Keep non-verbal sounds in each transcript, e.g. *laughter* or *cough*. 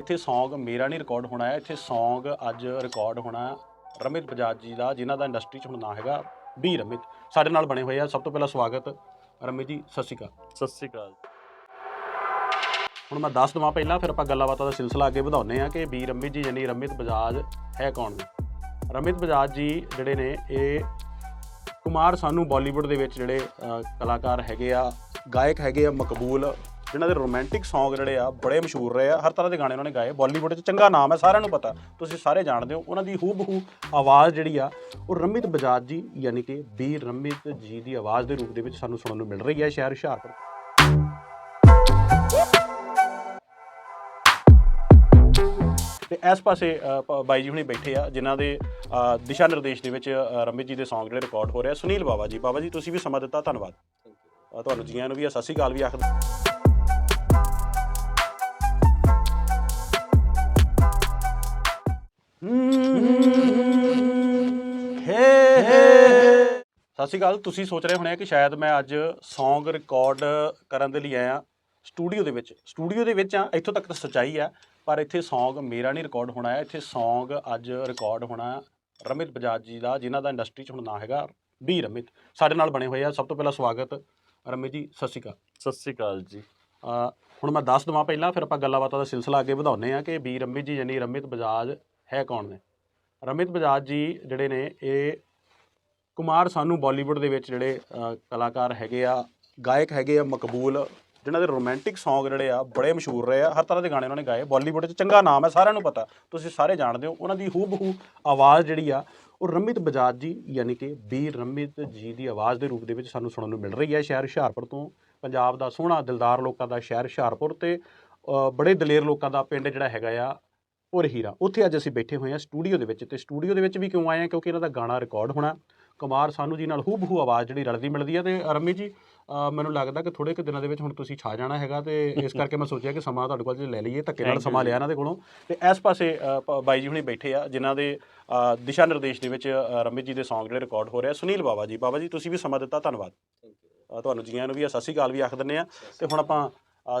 ਇੱਥੇ Song ਮੇਰਾ ਨਹੀਂ ਰਿਕਾਰਡ ਹੋਣਾ ਹੈ। ਇੱਥੇ Song ਅੱਜ ਰਿਕਾਰਡ ਹੋਣਾ ਰਮਿਤ ਬਜਾਜ ਜੀ ਦਾ ਜਿਨ੍ਹਾਂ ਦਾ ਇੰਡਸਟਰੀ 'ਚ ਹੁਣ ਨਾਂ ਹੈਗਾ ਬੀ ਰਮਿਤ। ਸਾਡੇ ਨਾਲ ਬਣੇ ਹੋਏ ਆ। ਸਭ ਤੋਂ ਪਹਿਲਾਂ ਸਵਾਗਤ ਰਮਿਤ ਜੀ ਸਤਿ ਸ਼੍ਰੀ ਅਕਾਲ। ਸਤਿ ਸ੍ਰੀ ਅਕਾਲ। ਹੁਣ ਮੈਂ ਦੱਸ ਦਵਾਂ ਪਹਿਲਾਂ ਫਿਰ ਆਪਾਂ ਗੱਲਾਂ ਬਾਤਾਂ ਦਾ ਸਿਲਸਿਲਾ ਅੱਗੇ ਵਧਾਉਂਦੇ ਆ ਕਿ ਬੀ ਰਮਿਤ ਜੀ ਯਾਨੀ ਰਮਿਤ ਬਜਾਜ ਹੈ ਕੌਣ ਨੇ? ਰਮਿਤ ਬਜਾਜ ਜੀ ਜਿਹੜੇ ਨੇ ਇਹ ਕੁਮਾਰ ਸਾਨੂ ਬਾਲੀਵੁੱਡ ਦੇ ਵਿੱਚ ਜਿਹੜੇ ਅ, ਕਲਾਕਾਰ ਹੈਗੇ ਆ ਗਾਇਕ ਹੈਗੇ ਆ ਮਕਬੂਲ ਜਿਨ੍ਹਾਂ ਦੇ ਰੋਮਾਂਟਿਕ Song ਜਿਹੜੇ ਆ, ਬੜੇ ਮਸ਼ਹੂਰ ਰਹੇ ਆ। ਹਰ ਤਰ੍ਹਾਂ ਦੇ ਗਾਣੇ ਉਹਨਾਂ ਨੇ ਗਾਏ। ਬਾਲੀਵੁੱਡ 'ਚ ਚੰਗਾ ਨਾਮ ਹੈ, ਸਾਰਿਆਂ ਨੂੰ ਪਤਾ। ਤੁਸੀਂ ਸਾਰੇ ਜਾਣਦੇ ਹੋ, ਉਹਨਾਂ ਦੀ ਹੂਬਹੂ ਆਵਾਜ਼ ਜਿਹੜੀ ਆ, ਉਹ ਰਮਿਤ ਬਜਾਜ ਜੀ, ਯਾਨੀ ਕਿ ਬੀ ਰਮਿਤ ਜੀ ਦੀ ਆਵਾਜ਼ ਦੇ ਰੂਪ ਦੇ ਵਿੱਚ ਸਾਨੂੰ ਸੁਣਨ ਨੂੰ ਮਿਲ ਰਹੀ ਹੈ ਸ਼ਹਿਰ ਹੁਸ਼ਿਆਰਪੁਰ ਤੇ। ਇਸ ਪਾਸੇ ਬਾਈ ਜੀ ਹੁਣੇ ਬੈਠੇ ਆ, ਜਿਨ੍ਹਾਂ ਦੇ ਦਿਸ਼ਾ ਨਿਰਦੇਸ਼ ਦੇ ਵਿੱਚ ਰਮਿਤ ਜੀ ਦੇ Song ਜਿਹੜੇ ਰਿਕਾਰਡ ਹੋ ਰਹੇ ਆ। ਸੁਨੀਲ ਬਾਬਾ ਜੀ ਬਾਬਾ ਜੀ, ਤੁਸੀਂ ਵੀ ਸਮਾਂ ਦਿੱਤਾ, ਧੰਨਵਾਦ। ਤੁਹਾਨੂੰ ਜੀਆਂ ਨੂੰ ਵੀ ਸਤਿ ਸ਼੍ਰੀ ਅਕਾਲ ਵੀ ਆਖਦਾ। ਸਤਿ ਸ਼੍ਰੀ ਅਕਾਲ। ਤੁਸੀਂ ਸੋਚ ਰਹੇ ਹੋਣੇ ਕਿ ਸ਼ਾਇਦ ਮੈਂ ਅੱਜ Song ਰਿਕਾਰਡ ਕਰਨ ਦੇ ਲਈ ਆਇਆ ਸਟੂਡੀਓ ਦੇ ਵਿੱਚ। ਸਟੂਡੀਓ ਦੇ ਵਿੱਚ ਆ ਇੱਥੋਂ ਤੱਕ ਤਾਂ ਸੱਚਾਈ ਆ ਪਰ ਇੱਥੇ Song ਮੇਰਾ ਨਹੀਂ ਰਿਕਾਰਡ ਹੋਣਾ ਹੈ। ਇੱਥੇ Song ਅੱਜ ਰਿਕਾਰਡ ਹੋਣਾ ਰਮਿਤ ਬਜਾਜ ਜੀ ਦਾ ਜਿਨ੍ਹਾਂ ਦਾ ਇੰਡਸਟਰੀ 'ਚ ਹੁਣ ਨਾਂ ਹੈਗਾ ਬੀ ਰਮਿਤ। ਸਾਡੇ ਨਾਲ ਬਣੇ ਹੋਏ ਆ। ਸਭ ਤੋਂ ਪਹਿਲਾਂ ਸਵਾਗਤ ਰਮਿਤ ਜੀ ਸਤਿ ਸ਼੍ਰੀ ਅਕਾਲ। ਸਤਿ ਸ੍ਰੀ ਅਕਾਲ ਜੀ। ਹੁਣ ਮੈਂ ਦੱਸ ਦਵਾਂ ਪਹਿਲਾਂ ਫਿਰ ਆਪਾਂ ਗੱਲਾਂ ਬਾਤਾਂ ਦਾ ਸਿਲਸਿਲਾ ਅੱਗੇ ਵਧਾਉਂਦੇ ਆ ਕਿ ਬੀ ਰਮਿਤ ਜੀ ਯਾਨੀ ਰਮਿਤ ਬਜਾਜ ਹੈ ਕੌਣ ਨੇ? ਰਮਿਤ ਬਜਾਜ ਜੀ ਜਿਹੜੇ ਨੇ ਇਹ ਕੁਮਾਰ ਸਾਨੂੰ ਬਾਲੀਵੁੱਡ ਦੇ ਵਿੱਚ ਜਿਹੜੇ ਅ, ਕਲਾਕਾਰ ਹੈਗੇ ਆ ਗਾਇਕ ਹੈਗੇ ਆ ਮਕਬੂਲ ਜਿਨ੍ਹਾਂ ਦੇ ਰੋਮਾਂਟਿਕ Song ਜਿਹੜੇ ਆ ਬੜੇ ਮਸ਼ਹੂਰ ਰਹੇ ਆ। ਹਰ ਤਰ੍ਹਾਂ ਦੇ ਗਾਣੇ ਉਹਨਾਂ ਨੇ ਗਾਏ। ਬਾਲੀਵੁੱਡ 'ਚ ਚੰਗਾ ਨਾਮ ਹੈ ਸਾਰਿਆਂ ਨੂੰ ਪਤਾ। ਤੁਸੀਂ ਸਾਰੇ ਜਾਣਦੇ ਹੋ ਉਹਨਾਂ ਦੀ ਹੂਬਹੂ ਆਵਾਜ਼ ਜਿਹੜੀ ਆ ਉਹ ਰਮਿਤ ਬਜਾਜ ਜੀ ਯਾਨੀ ਕਿ ਬੀ ਰਮਿਤ ਜੀ ਦੀ ਆਵਾਜ਼ ਦੇ ਰੂਪ ਦੇ ਵਿੱਚ ਸਾਨੂੰ ਸੁਣਨ ਨੂੰ ਮਿਲ ਰਹੀ ਹੈ ਸ਼ਹਿਰ ਹੁਸ਼ਿਆਰਪੁਰ ਤੋਂ। ਪੰਜਾਬ ਦਾ ਸੋਹਣਾ ਦਿਲਦਾਰ ਲੋਕਾਂ ਦਾ ਸ਼ਹਿਰ ਹੁਸ਼ਿਆਰਪੁਰ ਤੇ ਅ, ਬੜੇ ਦਲੇਰ ਲੋਕਾਂ ਦਾ ਪਿੰਡ ਜਿਹੜਾ ਹੈਗਾ ਆ ਪੁਰ ਹੀਰਾ ਉੱਥੇ ਅੱਜ ਅਸੀਂ ਬੈਠੇ ਹੋਏ ਹਾਂ ਸਟੂਡੀਓ ਦੇ ਵਿੱਚ ਤੇ ਸਟੂਡੀਓ ਦੇ ਵਿੱਚ ਵੀ ਕਿਉਂ ਆਏ ਹਾਂ? ਕਿਉਂਕਿ ਇਹਨਾਂ ਦਾ ਗਾਣਾ ਰਿਕਾਰਡ ਹੋਣਾ। ਕੁਮਾਰ ਸਾਨੂ ਜੀ ਨਾਲ ਹੂਬਹੂ ਆਵਾਜ਼ ਜਿਹੜੀ ਰਲਦੀ ਮਿਲਦੀ ਹੈ ਤੇ ਰਮੀ ਜੀ ਮੈਨੂੰ ਲੱਗਦਾ ਕਿ ਥੋੜੇ ਕੁ ਦਿਨਾਂ ਦੇ ਵਿੱਚ ਹੁਣ ਤੁਸੀਂ ਛਾ ਜਾਣਾ ਹੈਗਾ ਤੇ ਇਸ ਕਰਕੇ ਮੈਂ ਸੋਚਿਆ ਕਿ ਸਮਾਂ ਤੁਹਾਡੇ ਕੋਲ ਜੇ ਲੈ ਲਈਏ ਧੱਕੇ ਨਾਲ ਸਮਾਂ। ਲਿਆ ਇਹਨਾਂ ਦੇ ਕੋਲੋਂ। ਤੇ ਇਸ ਪਾਸੇ ਬਾਈ ਜੀ ਹੁਣੀ ਬੈਠੇ ਆ ਜਿਨ੍ਹਾਂ ਦੇ ਦਿਸ਼ਾ ਨਿਰਦੇਸ਼ ਦੇ ਵਿੱਚ ਅ, ਰਮਿਤ ਜੀ ਦੇ Song ਜਿਹੜੇ ਰਿਕਾਰਡ ਹੋ ਰਹੇ ਸੁਨੀਲ ਬਾਬਾ ਜੀ ਬਾਬਾ ਜੀ ਤੁਸੀਂ ਵੀ ਸਮਾਂ ਦਿੱਤਾ ਧੰਨਵਾਦ। ਤੁਹਾਨੂੰ ਜੀਆਂ ਨੂੰ ਵੀ ਸਤਿ ਸ਼੍ਰੀ ਅਕਾਲ ਵੀ ਆਖ ਦਿੰਦੇ ਆ। ਤੇ ਹੁਣ ਆਪਾਂ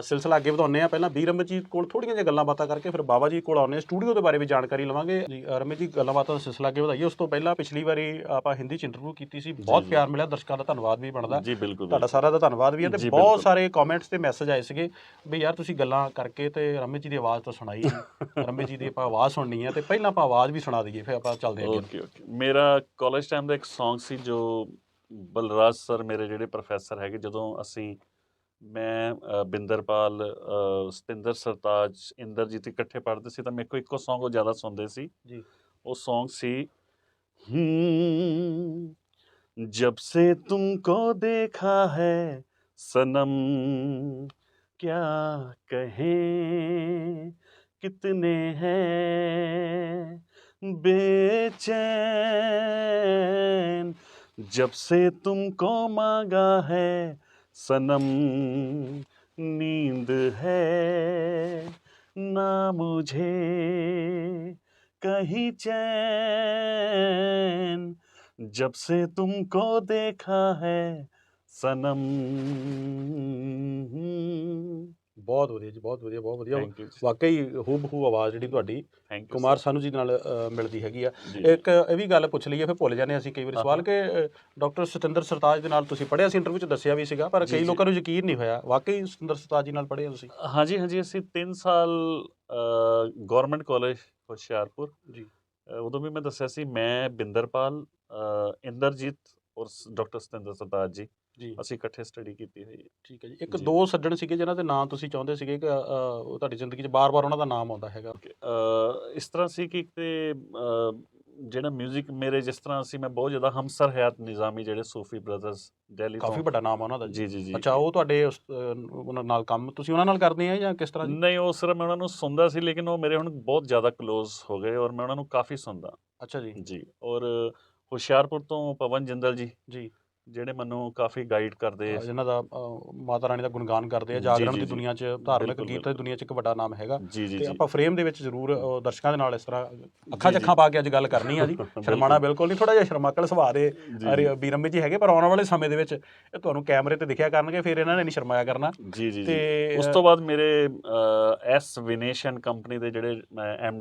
ਸਿਲਸਿਲਾ ਅੱਗੇ ਵਧਾਉਂਦੇ ਆ ਪਹਿਲਾਂ ਬੀ ਰਮਿਤ ਜੀ ਕੋਲ ਥੋੜੀਆਂ ਜਿਹੀਆਂ ਗੱਲਾਂ ਬਾਤਾਂ ਕਰਕੇ ਫਿਰ ਬਾਬਾ ਜੀ ਕੋਲ ਆਉਂਦੇ ਆ ਸਟੂਡੀਓ ਦੇ ਬਾਰੇ ਵੀ ਜਾਣਕਾਰੀ ਲਵਾਂਗੇ। ਜੀ ਅ, ਰਮਿਤ ਜੀ ਗੱਲਾਂ ਬਾਤਾਂ ਦਾ ਸਿਲਸਿਲਾ ਅੱਗੇ ਵਧਾਈਏ। ਉਸ ਤੋਂ ਪਹਿਲਾਂ ਪਿਛਲੀ ਵਾਰੀ ਆਪਾਂ ਹਿੰਦੀ ਚ ਇੰਟਰਵਿਊ ਕੀਤੀ ਸੀ। ਬਹੁਤ। ਪਿਆਰ ਮਿਲਿਆ। ਦਰਸ਼ਕਾਂ ਦਾ ਧੰਨਵਾਦ ਵੀ ਬਣਦਾ। ਜੀ ਬਿਲਕੁਲ ਤੁਹਾਡਾ ਸਾਰਾ ਦਾ ਧੰਨਵਾਦ ਵੀ ਹੈ। ਤੇ ਬਹੁਤ। ਸਾਰੇ ਕਮੈਂਟਸ ਤੇ ਮੈਸੇਜ ਆਏ ਸੀਗੇ ਵੀ ਯਾਰ ਤੁਸੀਂ ਗੱਲਾਂ ਕਰਕੇ ਤੇ ਰਮਿਤ ਜੀ ਦੀ ਆਵਾਜ਼ ਤਾਂ ਸੁਣਾਈ। *laughs* ਰਮਿਤ ਜੀ ਦੀ ਆਪਾਂ ਆਵਾਜ਼ ਸੁਣਨੀ ਹੈ ਤੇ ਪਹਿਲਾਂ ਆਪਾਂ ਆਵਾਜ਼ ਵੀ ਸੁਣਾ ਦਈਏ ਫਿਰ ਆਪਾਂ ਚੱਲਦੇ ਹਾਂ ਅੱਗੇ। Okay okay. ਮੇਰਾ ਕਾਲਜ ਟਾਈਮ ਦਾ ਇੱਕ Song ਸੀ ਜੋ ਬਲਰਾਜ ਸਰ ਮੇਰੇ ਜਿਹੜੇ ਪ੍ਰੋਫੈਸਰ ਹੈਗੇ ਜਦੋਂ ਅਸੀਂ ਮੈਂ ਅ, ਬਿੰਦਰਪਾਲ ਅ, ਸਤਿੰਦਰ ਸਰਤਾਜ ਇੰਦਰਜੀਤ ਇਕੱਠੇ ਪੜ੍ਹਦੇ ਸੀ ਤਾਂ ਮੇਰੇ ਕੋ ਇੱਕੋ Song ਉਹ ਜ਼ਿਆਦਾ ਸੁਣਦੇ ਸੀ ਜੀ। ਉਹ Song ਸੀ हम्म, जब से तुमको देखा है सनम क्या कहें कितने हैं बेचैन जब से तुमको मांगा है सनम नींद है ना मुझे कहीं चैन। जब से तुमको देखा है सनम ਬਹੁਤ ਵਧੀਆ ਜੀ ਬਹੁਤ ਵਧੀਆ ਬਹੁਤ ਵਧੀਆ। ਵਾਕਈ ਹੂਬਹੂ ਆਵਾਜ਼ ਜਿਹੜੀ ਤੁਹਾਡੀ ਥੈਂਕ ਯੂ ਕੁਮਾਰ ਸਾਨੂ ਜੀ ਨਾਲ ਅ, ਮਿਲਦੀ ਹੈਗੀ ਆ। ਇੱਕ ਇਹ ਵੀ ਗੱਲ ਪੁੱਛ ਲਈਏ ਫਿਰ ਭੁੱਲ ਜਾਂਦੇ ਹਾਂ ਅਸੀਂ ਕਈ ਵਾਰੀ। ਹਾਂ, ਸਵਾਲ ਕਿ ਡਾਕਟਰ ਸਤਿੰਦਰ ਸਰਤਾਜ ਦੇ ਨਾਲ ਤੁਸੀਂ ਪੜ੍ਹਿਆ ਸੀ ਇੰਟਰਵਿਊ ਚ ਦੱਸਿਆ ਵੀ ਸੀਗਾ ਪਰ ਜੀ, ਕਈ ਜੀ। ਲੋਕਾਂ ਨੂੰ ਯਕੀਨ ਨਹੀਂ ਹੋਇਆ। ਵਾਕਈ ਸਤਿੰਦਰ ਸਰਤਾਜ ਜੀ ਨਾਲ ਪੜ੍ਹੇ ਹੋ ਤੁਸੀਂ? ਹਾਂਜੀ ਹਾਂਜੀ ਅਸੀਂ 3 ਸਾਲ ਗਵਰਨਮੈਂਟ ਕਾਲਜ ਹੁਸ਼ਿਆਰਪੁਰ। ਜੀ। ਅ, ਉਦੋਂ ਵੀ ਮੈਂ ਦੱਸਿਆ ਸੀ ਮੈਂ ਬਿੰਦਰਪਾਲ ਅ, ਇੰਦਰਜੀਤ ਔਰ ਡਾਕਟਰ ਸਤਿੰਦਰ ਸਰਤਾਜ ਜੀ। ਅਸੀਂ ਇਕੱਠੇ ਸਟੱਡੀ ਕੀਤੀ ਹੋਈ ਹੈ। ਠੀਕ ਹੈ ਜੀ। ਇੱਕ ਦੋ ਸੱਜਣ ਸੀਗੇ ਜਿਹਨਾਂ ਦੇ ਨਾਂ ਤੁਸੀਂ ਚਾਹੁੰਦੇ ਸੀਗੇ ਕਿ ਤੁਹਾਡੀ ਜ਼ਿੰਦਗੀ 'ਚ ਬਾਰ-ਬਾਰ ਉਹਨਾਂ ਦਾ ਨਾਮ ਆਉਂਦਾ ਹੈਗਾ। ਇਸ ਤਰ੍ਹਾਂ ਸੀ ਕਿ ਤੇ ਜਿਹੜਾ 뮤직 ਮੇਰੇ ਜਿਸ ਤਰ੍ਹਾਂ ਸੀ ਮੈਂ ਬਹੁਤ ਜ਼ਿਆਦਾ ਹਮਸਰ ਹਯਾਤ ਨਿਜ਼ਾਮੀ ਜਿਹੜੇ ਸੂਫੀ ਬ੍ਰਦਰਸ ਦਿੱਲੀ ਤੋਂ ਕਾਫੀ ਵੱਡਾ ਨਾਮ ਆ ਉਹਨਾਂ ਦਾ ਜੀ। ਜੀ ਜੀ ਅੱਛਾ ਉਹ ਤੁਹਾਡੇ ਉਹਨਾਂ ਨਾਲ ਕੰਮ ਤੁਸੀਂ ਉਹਨਾਂ ਨਾਲ ਕਰਦੇ ਆ ਜਾਂ ਕਿਸ ਤਰ੍ਹਾਂ ਨਹੀਂ ਉਹ ਸਿਰਫ ਮੈਂ ਉਹਨਾਂ ਨੂੰ ਸੁਣਦਾ ਸੀ ਲੇਕਿਨ ਉਹ ਮੇਰੇ ਹੁਣ ਬਹੁਤ ਜ਼ਿਆਦਾ ਕਲੋਜ਼ ਹੋ ਗਏ ਔਰ ਮੈਂ ਉਹਨਾਂ ਨੂੰ ਕਾਫੀ ਸੁਣਦਾ। ਅੱਛਾ ਜੀ। ਜੀ ਔਰ ਹੁਸ਼ਿਆਰਪੁਰ ਤੋਂ ਪਵਨ ਜਿੰਦਲ ਜੀ। ਜੀ। ਜਿਹੜੇ ਮੈਨੂੰ ਕਾਫੀ ਗਾਈਡ ਕਰਦੇ ਜਿਨ੍ਹਾਂ ਦਾ ਮਾਤਾ ਰਾਣੀ ਦਾ ਗੁਣਗਾਨ ਕਰਦੇ ਆ ਜਾਗਰਣ ਦੀ। ਦੁਨੀਆ 'ਚ ਧਾਰਮਿਕ ਗੀਤ ਦੀ। ਦੁਨੀਆ 'ਚ ਇੱਕ ਵੱਡਾ ਨਾਮ ਹੈਗਾ ਤੇ ਆਪਾਂ ਫਰੇਮ ਦੇ ਵਿੱਚ ਜ਼ਰੂਰ ਦਰਸ਼ਕਾਂ ਦੇ ਨਾਲ ਇਸ ਤਰ੍ਹਾਂ ਅੱਖਾਂ 'ਚ ਅੱਖਾਂ ਪਾ ਕੇ ਅੱਜ ਗੱਲ ਕਰਨੀ ਆ ਜੀ। ਸ਼ਰਮਾਣਾ ਬਿਲਕੁਲ ਨਹੀਂ ਥੋੜਾ ਜਿਹਾ ਸ਼ਰਮਾਕਲ ਸੁਭਾਅ ਦੇ ਬੀਰੰਬੀ ਜੀ। ਹੈਗੇ ਪਰ ਆਉਣ ਵਾਲੇ ਸਮੇਂ ਦੇ ਵਿੱਚ ਇਹ ਤੁਹਾਨੂੰ ਕੈਮਰੇ ਤੇ ਦਿਖਿਆ ਕਰਨਗੇ ਫਿਰ ਇਹਨਾਂ ਨੇ ਨਹੀਂ ਸ਼ਰਮਾਇਆ ਕਰਨਾ। ਜੀ ਜੀ ਤੇ ਉਸ ਤੋਂ ਬਾਅਦ ਮੇਰੇ ਐਸ ਵਿਨੇਸ਼ਨ ਕੰਪਨੀ ਦੇ ਜਿਹੜੇ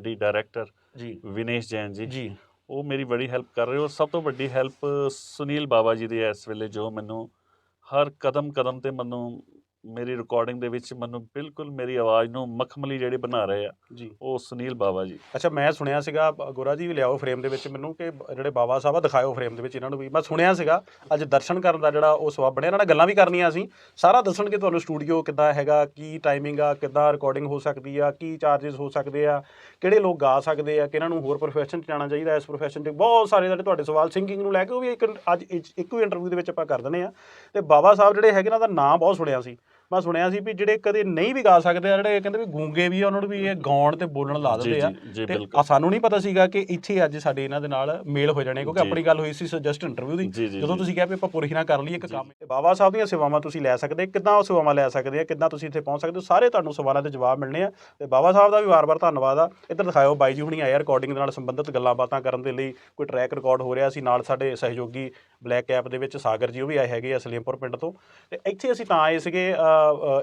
ਡੀ ਡਾਇਰੈਕਟਰ ਜੀ। ਵਿਨੇਸ਼ ਜੈਨ ਜੀ ਜੀ। ਉਹ ਮੇਰੀ ਬੜੀ ਹੈਲਪ ਕਰ ਰਹੇ ਹੋ। ਸਭ ਤੋਂ ਵੱਡੀ ਹੈਲਪ ਸੁਨੀਲ ਬਾਬਾ ਜੀ ਦੀ ਹੈ ਇਸ ਵੇਲੇ, ਜੋ ਮੈਨੂੰ ਹਰ ਕਦਮ ਕਦਮ ਤੇ ਮੈਨੂੰ ਮੇਰੀ ਰਿਕਾਰਡਿੰਗ ਦੇ ਵਿੱਚ ਮੈਨੂੰ ਬਿਲਕੁਲ ਮੇਰੀ ਆਵਾਜ਼ ਨੂੰ ਮਖਮਲੀ ਜਿਹੜੇ ਬਣਾ ਰਹੇ ਆ ਜੀ। ਉਹ ਸੁਨੀਲ ਬਾਬਾ ਜੀ। ਅੱਛਾ ਮੈਂ ਸੁਣਿਆ ਸੀਗਾ ਗੋਰਾ ਜੀ ਵੀ ਲਿਆਓ ਫਰੇਮ ਦੇ ਵਿੱਚ ਮੈਨੂੰ ਕਿ ਜਿਹੜੇ ਬਾਬਾ ਸਾਹਿਬ ਆ ਦਿਖਾਇਓ ਫਰੇਮ ਦੇ ਵਿੱਚ ਇਹਨਾਂ ਨੂੰ ਵੀ। ਮੈਂ ਸੁਣਿਆ ਸੀਗਾ ਅੱਜ ਦਰਸ਼ਨ ਕਰਨ ਦਾ ਜਿਹੜਾ ਉਹ ਸਵਾਬ ਬਣਿਆ ਇਹਨਾਂ ਨਾਲ ਗੱਲਾਂ ਵੀ ਕਰਨੀਆਂ ਸੀ। ਸਾਰਾ ਦੱਸਣਗੇ ਤੁਹਾਨੂੰ ਸਟੂਡੀਓ ਕਿੱਦਾਂ ਹੈਗਾ ਕੀ ਟਾਈਮਿੰਗ ਆ ਕਿੱਦਾਂ ਰਿਕਾਰਡਿੰਗ ਹੋ ਸਕਦੀ ਆ ਕੀ ਚਾਰजेस ਹੋ ਸਕਦੇ ਆ ਕਿਹੜੇ ਲੋਕ ਗਾ ਸਕਦੇ ਆ ਕਿਹਨਾਂ ਨੂੰ ਹੋਰ ਪ੍ਰੋਫੈਸ਼ਨ 'ਚ ਜਾਣਾ ਚਾਹੀਦਾ ਇਸ ਪ੍ਰੋਫੈਸ਼ਨ 'ਚ ਬਹੁਤ ਸਾਰੇ ਜਿਹੜੇ ਤੁਹਾਡੇ ਸਵਾਲ ਸਿੰਗਿੰਗ ਨੂੰ ਲੈ ਕੇ ਉਹ ਵੀ ਇੱਕ ਅੱਜ ਇੱਕ- ਇੱਕੋ ਹੀ ਇੰਟਰਵਿਊ ਦੇ ਵਿੱਚ ਆਪਾਂ ਕਰ ਦਿੰਦੇ ਆ। ਤੇ ਬਾਬਾ ਸਾਹਿਬ ਜਿਹੜੇ ਹੈਗੇ ਇਹਨਾਂ ਦਾ ਨਾਮ ਬਹੁਤ ਸੁਣਿਆ ਸੀ। ਮੈਂ ਸੁਣਿਆ ਸੀ ਵੀ ਜਿਹੜੇ ਕਦੇ ਨਹੀਂ ਵੀ ਗਾ ਸਕਦੇ ਆ ਜਿਹੜੇ ਕਹਿੰਦੇ ਵੀ ਗੂੰਗੇ ਵੀ ਆ ਉਹਨਾਂ ਨੂੰ ਵੀ ਇਹ ਗਾਉਣ ਤੇ ਬੋਲਣ ਲਾ ਦਿੰਦੇ ਆ। ਤੇ ਸਾਨੂੰ ਨਹੀਂ ਪਤਾ ਸੀਗਾ ਕਿ ਇੱਥੇ ਅੱਜ ਸਾਡੇ ਇਹਨਾਂ ਦੇ ਨਾਲ ਮੇਲ ਹੋ ਜਾਣੇ ਕਿਉਂਕਿ। ਆਪਣੀ ਗੱਲ ਹੋਈ ਸੀ ਜਸਟ ਇੰਟਰਵਿਊ ਦੀ। ਜਦੋਂ। ਤੁਸੀਂ ਕਿਹਾ ਵੀ ਆਪਾਂ ਪੁਰਖੀ ਨਾਲ ਕਰ ਲਈਏ ਇੱਕ। ਕੰਮ। ਤੇ ਬਾਬਾ ਸਾਹਿਬ ਦੀਆਂ ਸੇਵਾਵਾਂ ਤੁਸੀਂ ਲੈ ਸਕਦੇ ਕਿੱਦਾਂ ਉਹ ਸੇਵਾਵਾਂ ਲੈ ਸਕਦੇ ਆ ਕਿੱਦਾਂ ਤੁਸੀਂ ਇੱਥੇ ਪਹੁੰਚ ਸਕਦੇ ਹੋ ਸਾਰੇ ਤੁਹਾਨੂੰ ਸਵਾਲਾਂ ਦੇ ਜਵਾਬ ਮਿਲਣੇ ਆ। ਤੇ ਬਾਬਾ ਸਾਹਿਬ ਦਾ ਵੀ ਵਾਰ-ਵਾਰ ਧੰਨਵਾਦ ਆ। ਇੱਧਰ ਦਿਖਾਇਓ ਬਾਈ ਜੀ ਹੁਣੀ ਆਏ ਰਿਕਾਰਡਿੰਗ ਦੇ ਨਾਲ ਸੰਬੰਧਿਤ ਗੱਲਾਂ ਬਾਤਾਂ ਕਰਨ ਦੇ ਲਈ। ਕੋਈ ਟਰੈਕ ਰਿਕਾਰਡ ਹੋ ਰਿਹਾ ਸੀ ਨਾਲ ਸਾਡੇ ਸਹਿਯੋਗੀ ਬਲੈਕ ਕੈਪ ਦੇ ਵਿੱਚ ਸਾਗਰ ਜੀ ਉਹ ਵੀ ਆਏ ਹੈਗੇ ਆ ਸਲੀਮਪੁਰ ਪਿੰਡ ਤੋਂ। ਤੇ ਇੱਥੇ ਅਸੀਂ ਤਾਂ ਆਏ ਸੀਗੇ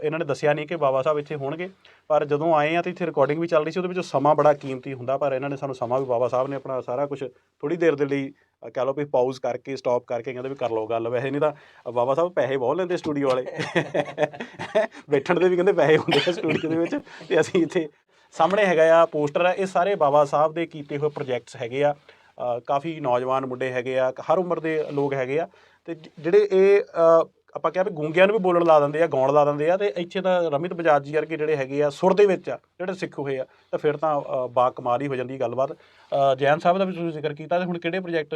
ਇਹਨਾਂ ਨੇ ਦੱਸਿਆ ਨਹੀਂ ਕਿ ਬਾਬਾ ਸਾਹਿਬ ਇੱਥੇ ਹੋਣਗੇ। ਪਰ ਜਦੋਂ ਆਏ ਆ ਤੇ ਇੱਥੇ ਰਿਕਾਰਡਿੰਗ ਵੀ ਚੱਲ ਰਹੀ ਸੀ ਉਹਦੇ ਵਿੱਚ ਸਮਾਂ ਬੜਾ ਕੀਮਤੀ ਹੁੰਦਾ ਪਰ ਇਹਨਾਂ ਨੇ ਸਾਨੂੰ ਸਮਾਂ ਵੀ ਬਾਬਾ ਸਾਹਿਬ ਨੇ ਆਪਣਾ ਸਾਰਾ ਕੁਝ ਥੋੜੀ ਦੇਰ ਦੇ ਲਈ ਅ, ਕਹਿ ਲਓ ਵੀ ਪਾਊਜ਼ ਕਰਕੇ ਸਟਾਪ ਕਰਕੇ ਕਹਿੰਦੇ ਵੀ ਕਰ ਲਓ ਗੱਲ। ਵੈਸੇ ਨਹੀਂ ਤਾਂ ਬਾਬਾ ਸਾਹਿਬ ਪੈਸੇ ਬਹੁਤ ਲੈਂਦੇ ਸਟੂਡੀਓ ਵਾਲੇ। *laughs* ਬੈਠਣ ਦੇ ਵੀ ਕਹਿੰਦੇ ਪੈਸੇ ਹੁੰਦੇ ਆ ਸਟੂਡੀਓ ਦੇ ਵਿੱਚ। ਤੇ ਅਸੀਂ ਇੱਥੇ ਸਾਹਮਣੇ ਹੈਗਾ ਆ ਪੋਸਟਰ ਆ ਇਹ ਸਾਰੇ ਬਾਬਾ ਸਾਹਿਬ ਦੇ ਕੀਤੇ ਹੋਏ ਪ੍ਰੋਜੈਕਟਸ ਹੈਗੇ ਆ। ਕਾਫੀ ਨੌਜਵਾਨ ਮੁੰਡੇ ਹੈਗੇ ਆ ਹਰ ਉਮਰ ਦੇ ਲੋਕ ਹੈਗੇ ਆ। ਤੇ ਜਿਹੜੇ ਇਹ ਆਪਾਂ ਕਿਹਾ ਵੀ ਗੂੰਗਿਆਂ ਨੂੰ ਵੀ ਬੋਲਣ ਲਾ ਦਿੰਦੇ ਆ ਗਾਉਣ ਲਾ ਦਿੰਦੇ ਆ ਤੇ ਇੱਥੇ ਤਾਂ ਰਮਿਤ ਬਜਾਜ ਜੀ ਵਰਗੇ ਜਿਹੜੇ ਹੈਗੇ ਆ ਸੁਰ ਦੇ ਵਿੱਚ ਆ ਜਿਹੜੇ ਸਿੱਖ ਹੋਏ ਆ ਤਾਂ ਫਿਰ ਤਾਂ ਬਾ ਕਮਾਲ ਹੀ ਹੋ ਜਾਂਦੀ ਗੱਲਬਾਤ। ਜੈਨ ਸਾਹਿਬ ਦਾ ਵੀ ਤੁਸੀਂ ਜ਼ਿਕਰ ਕੀਤਾ ਤੇ ਹੁਣ ਕਿਹੜੇ ਪ੍ਰੋਜੈਕਟ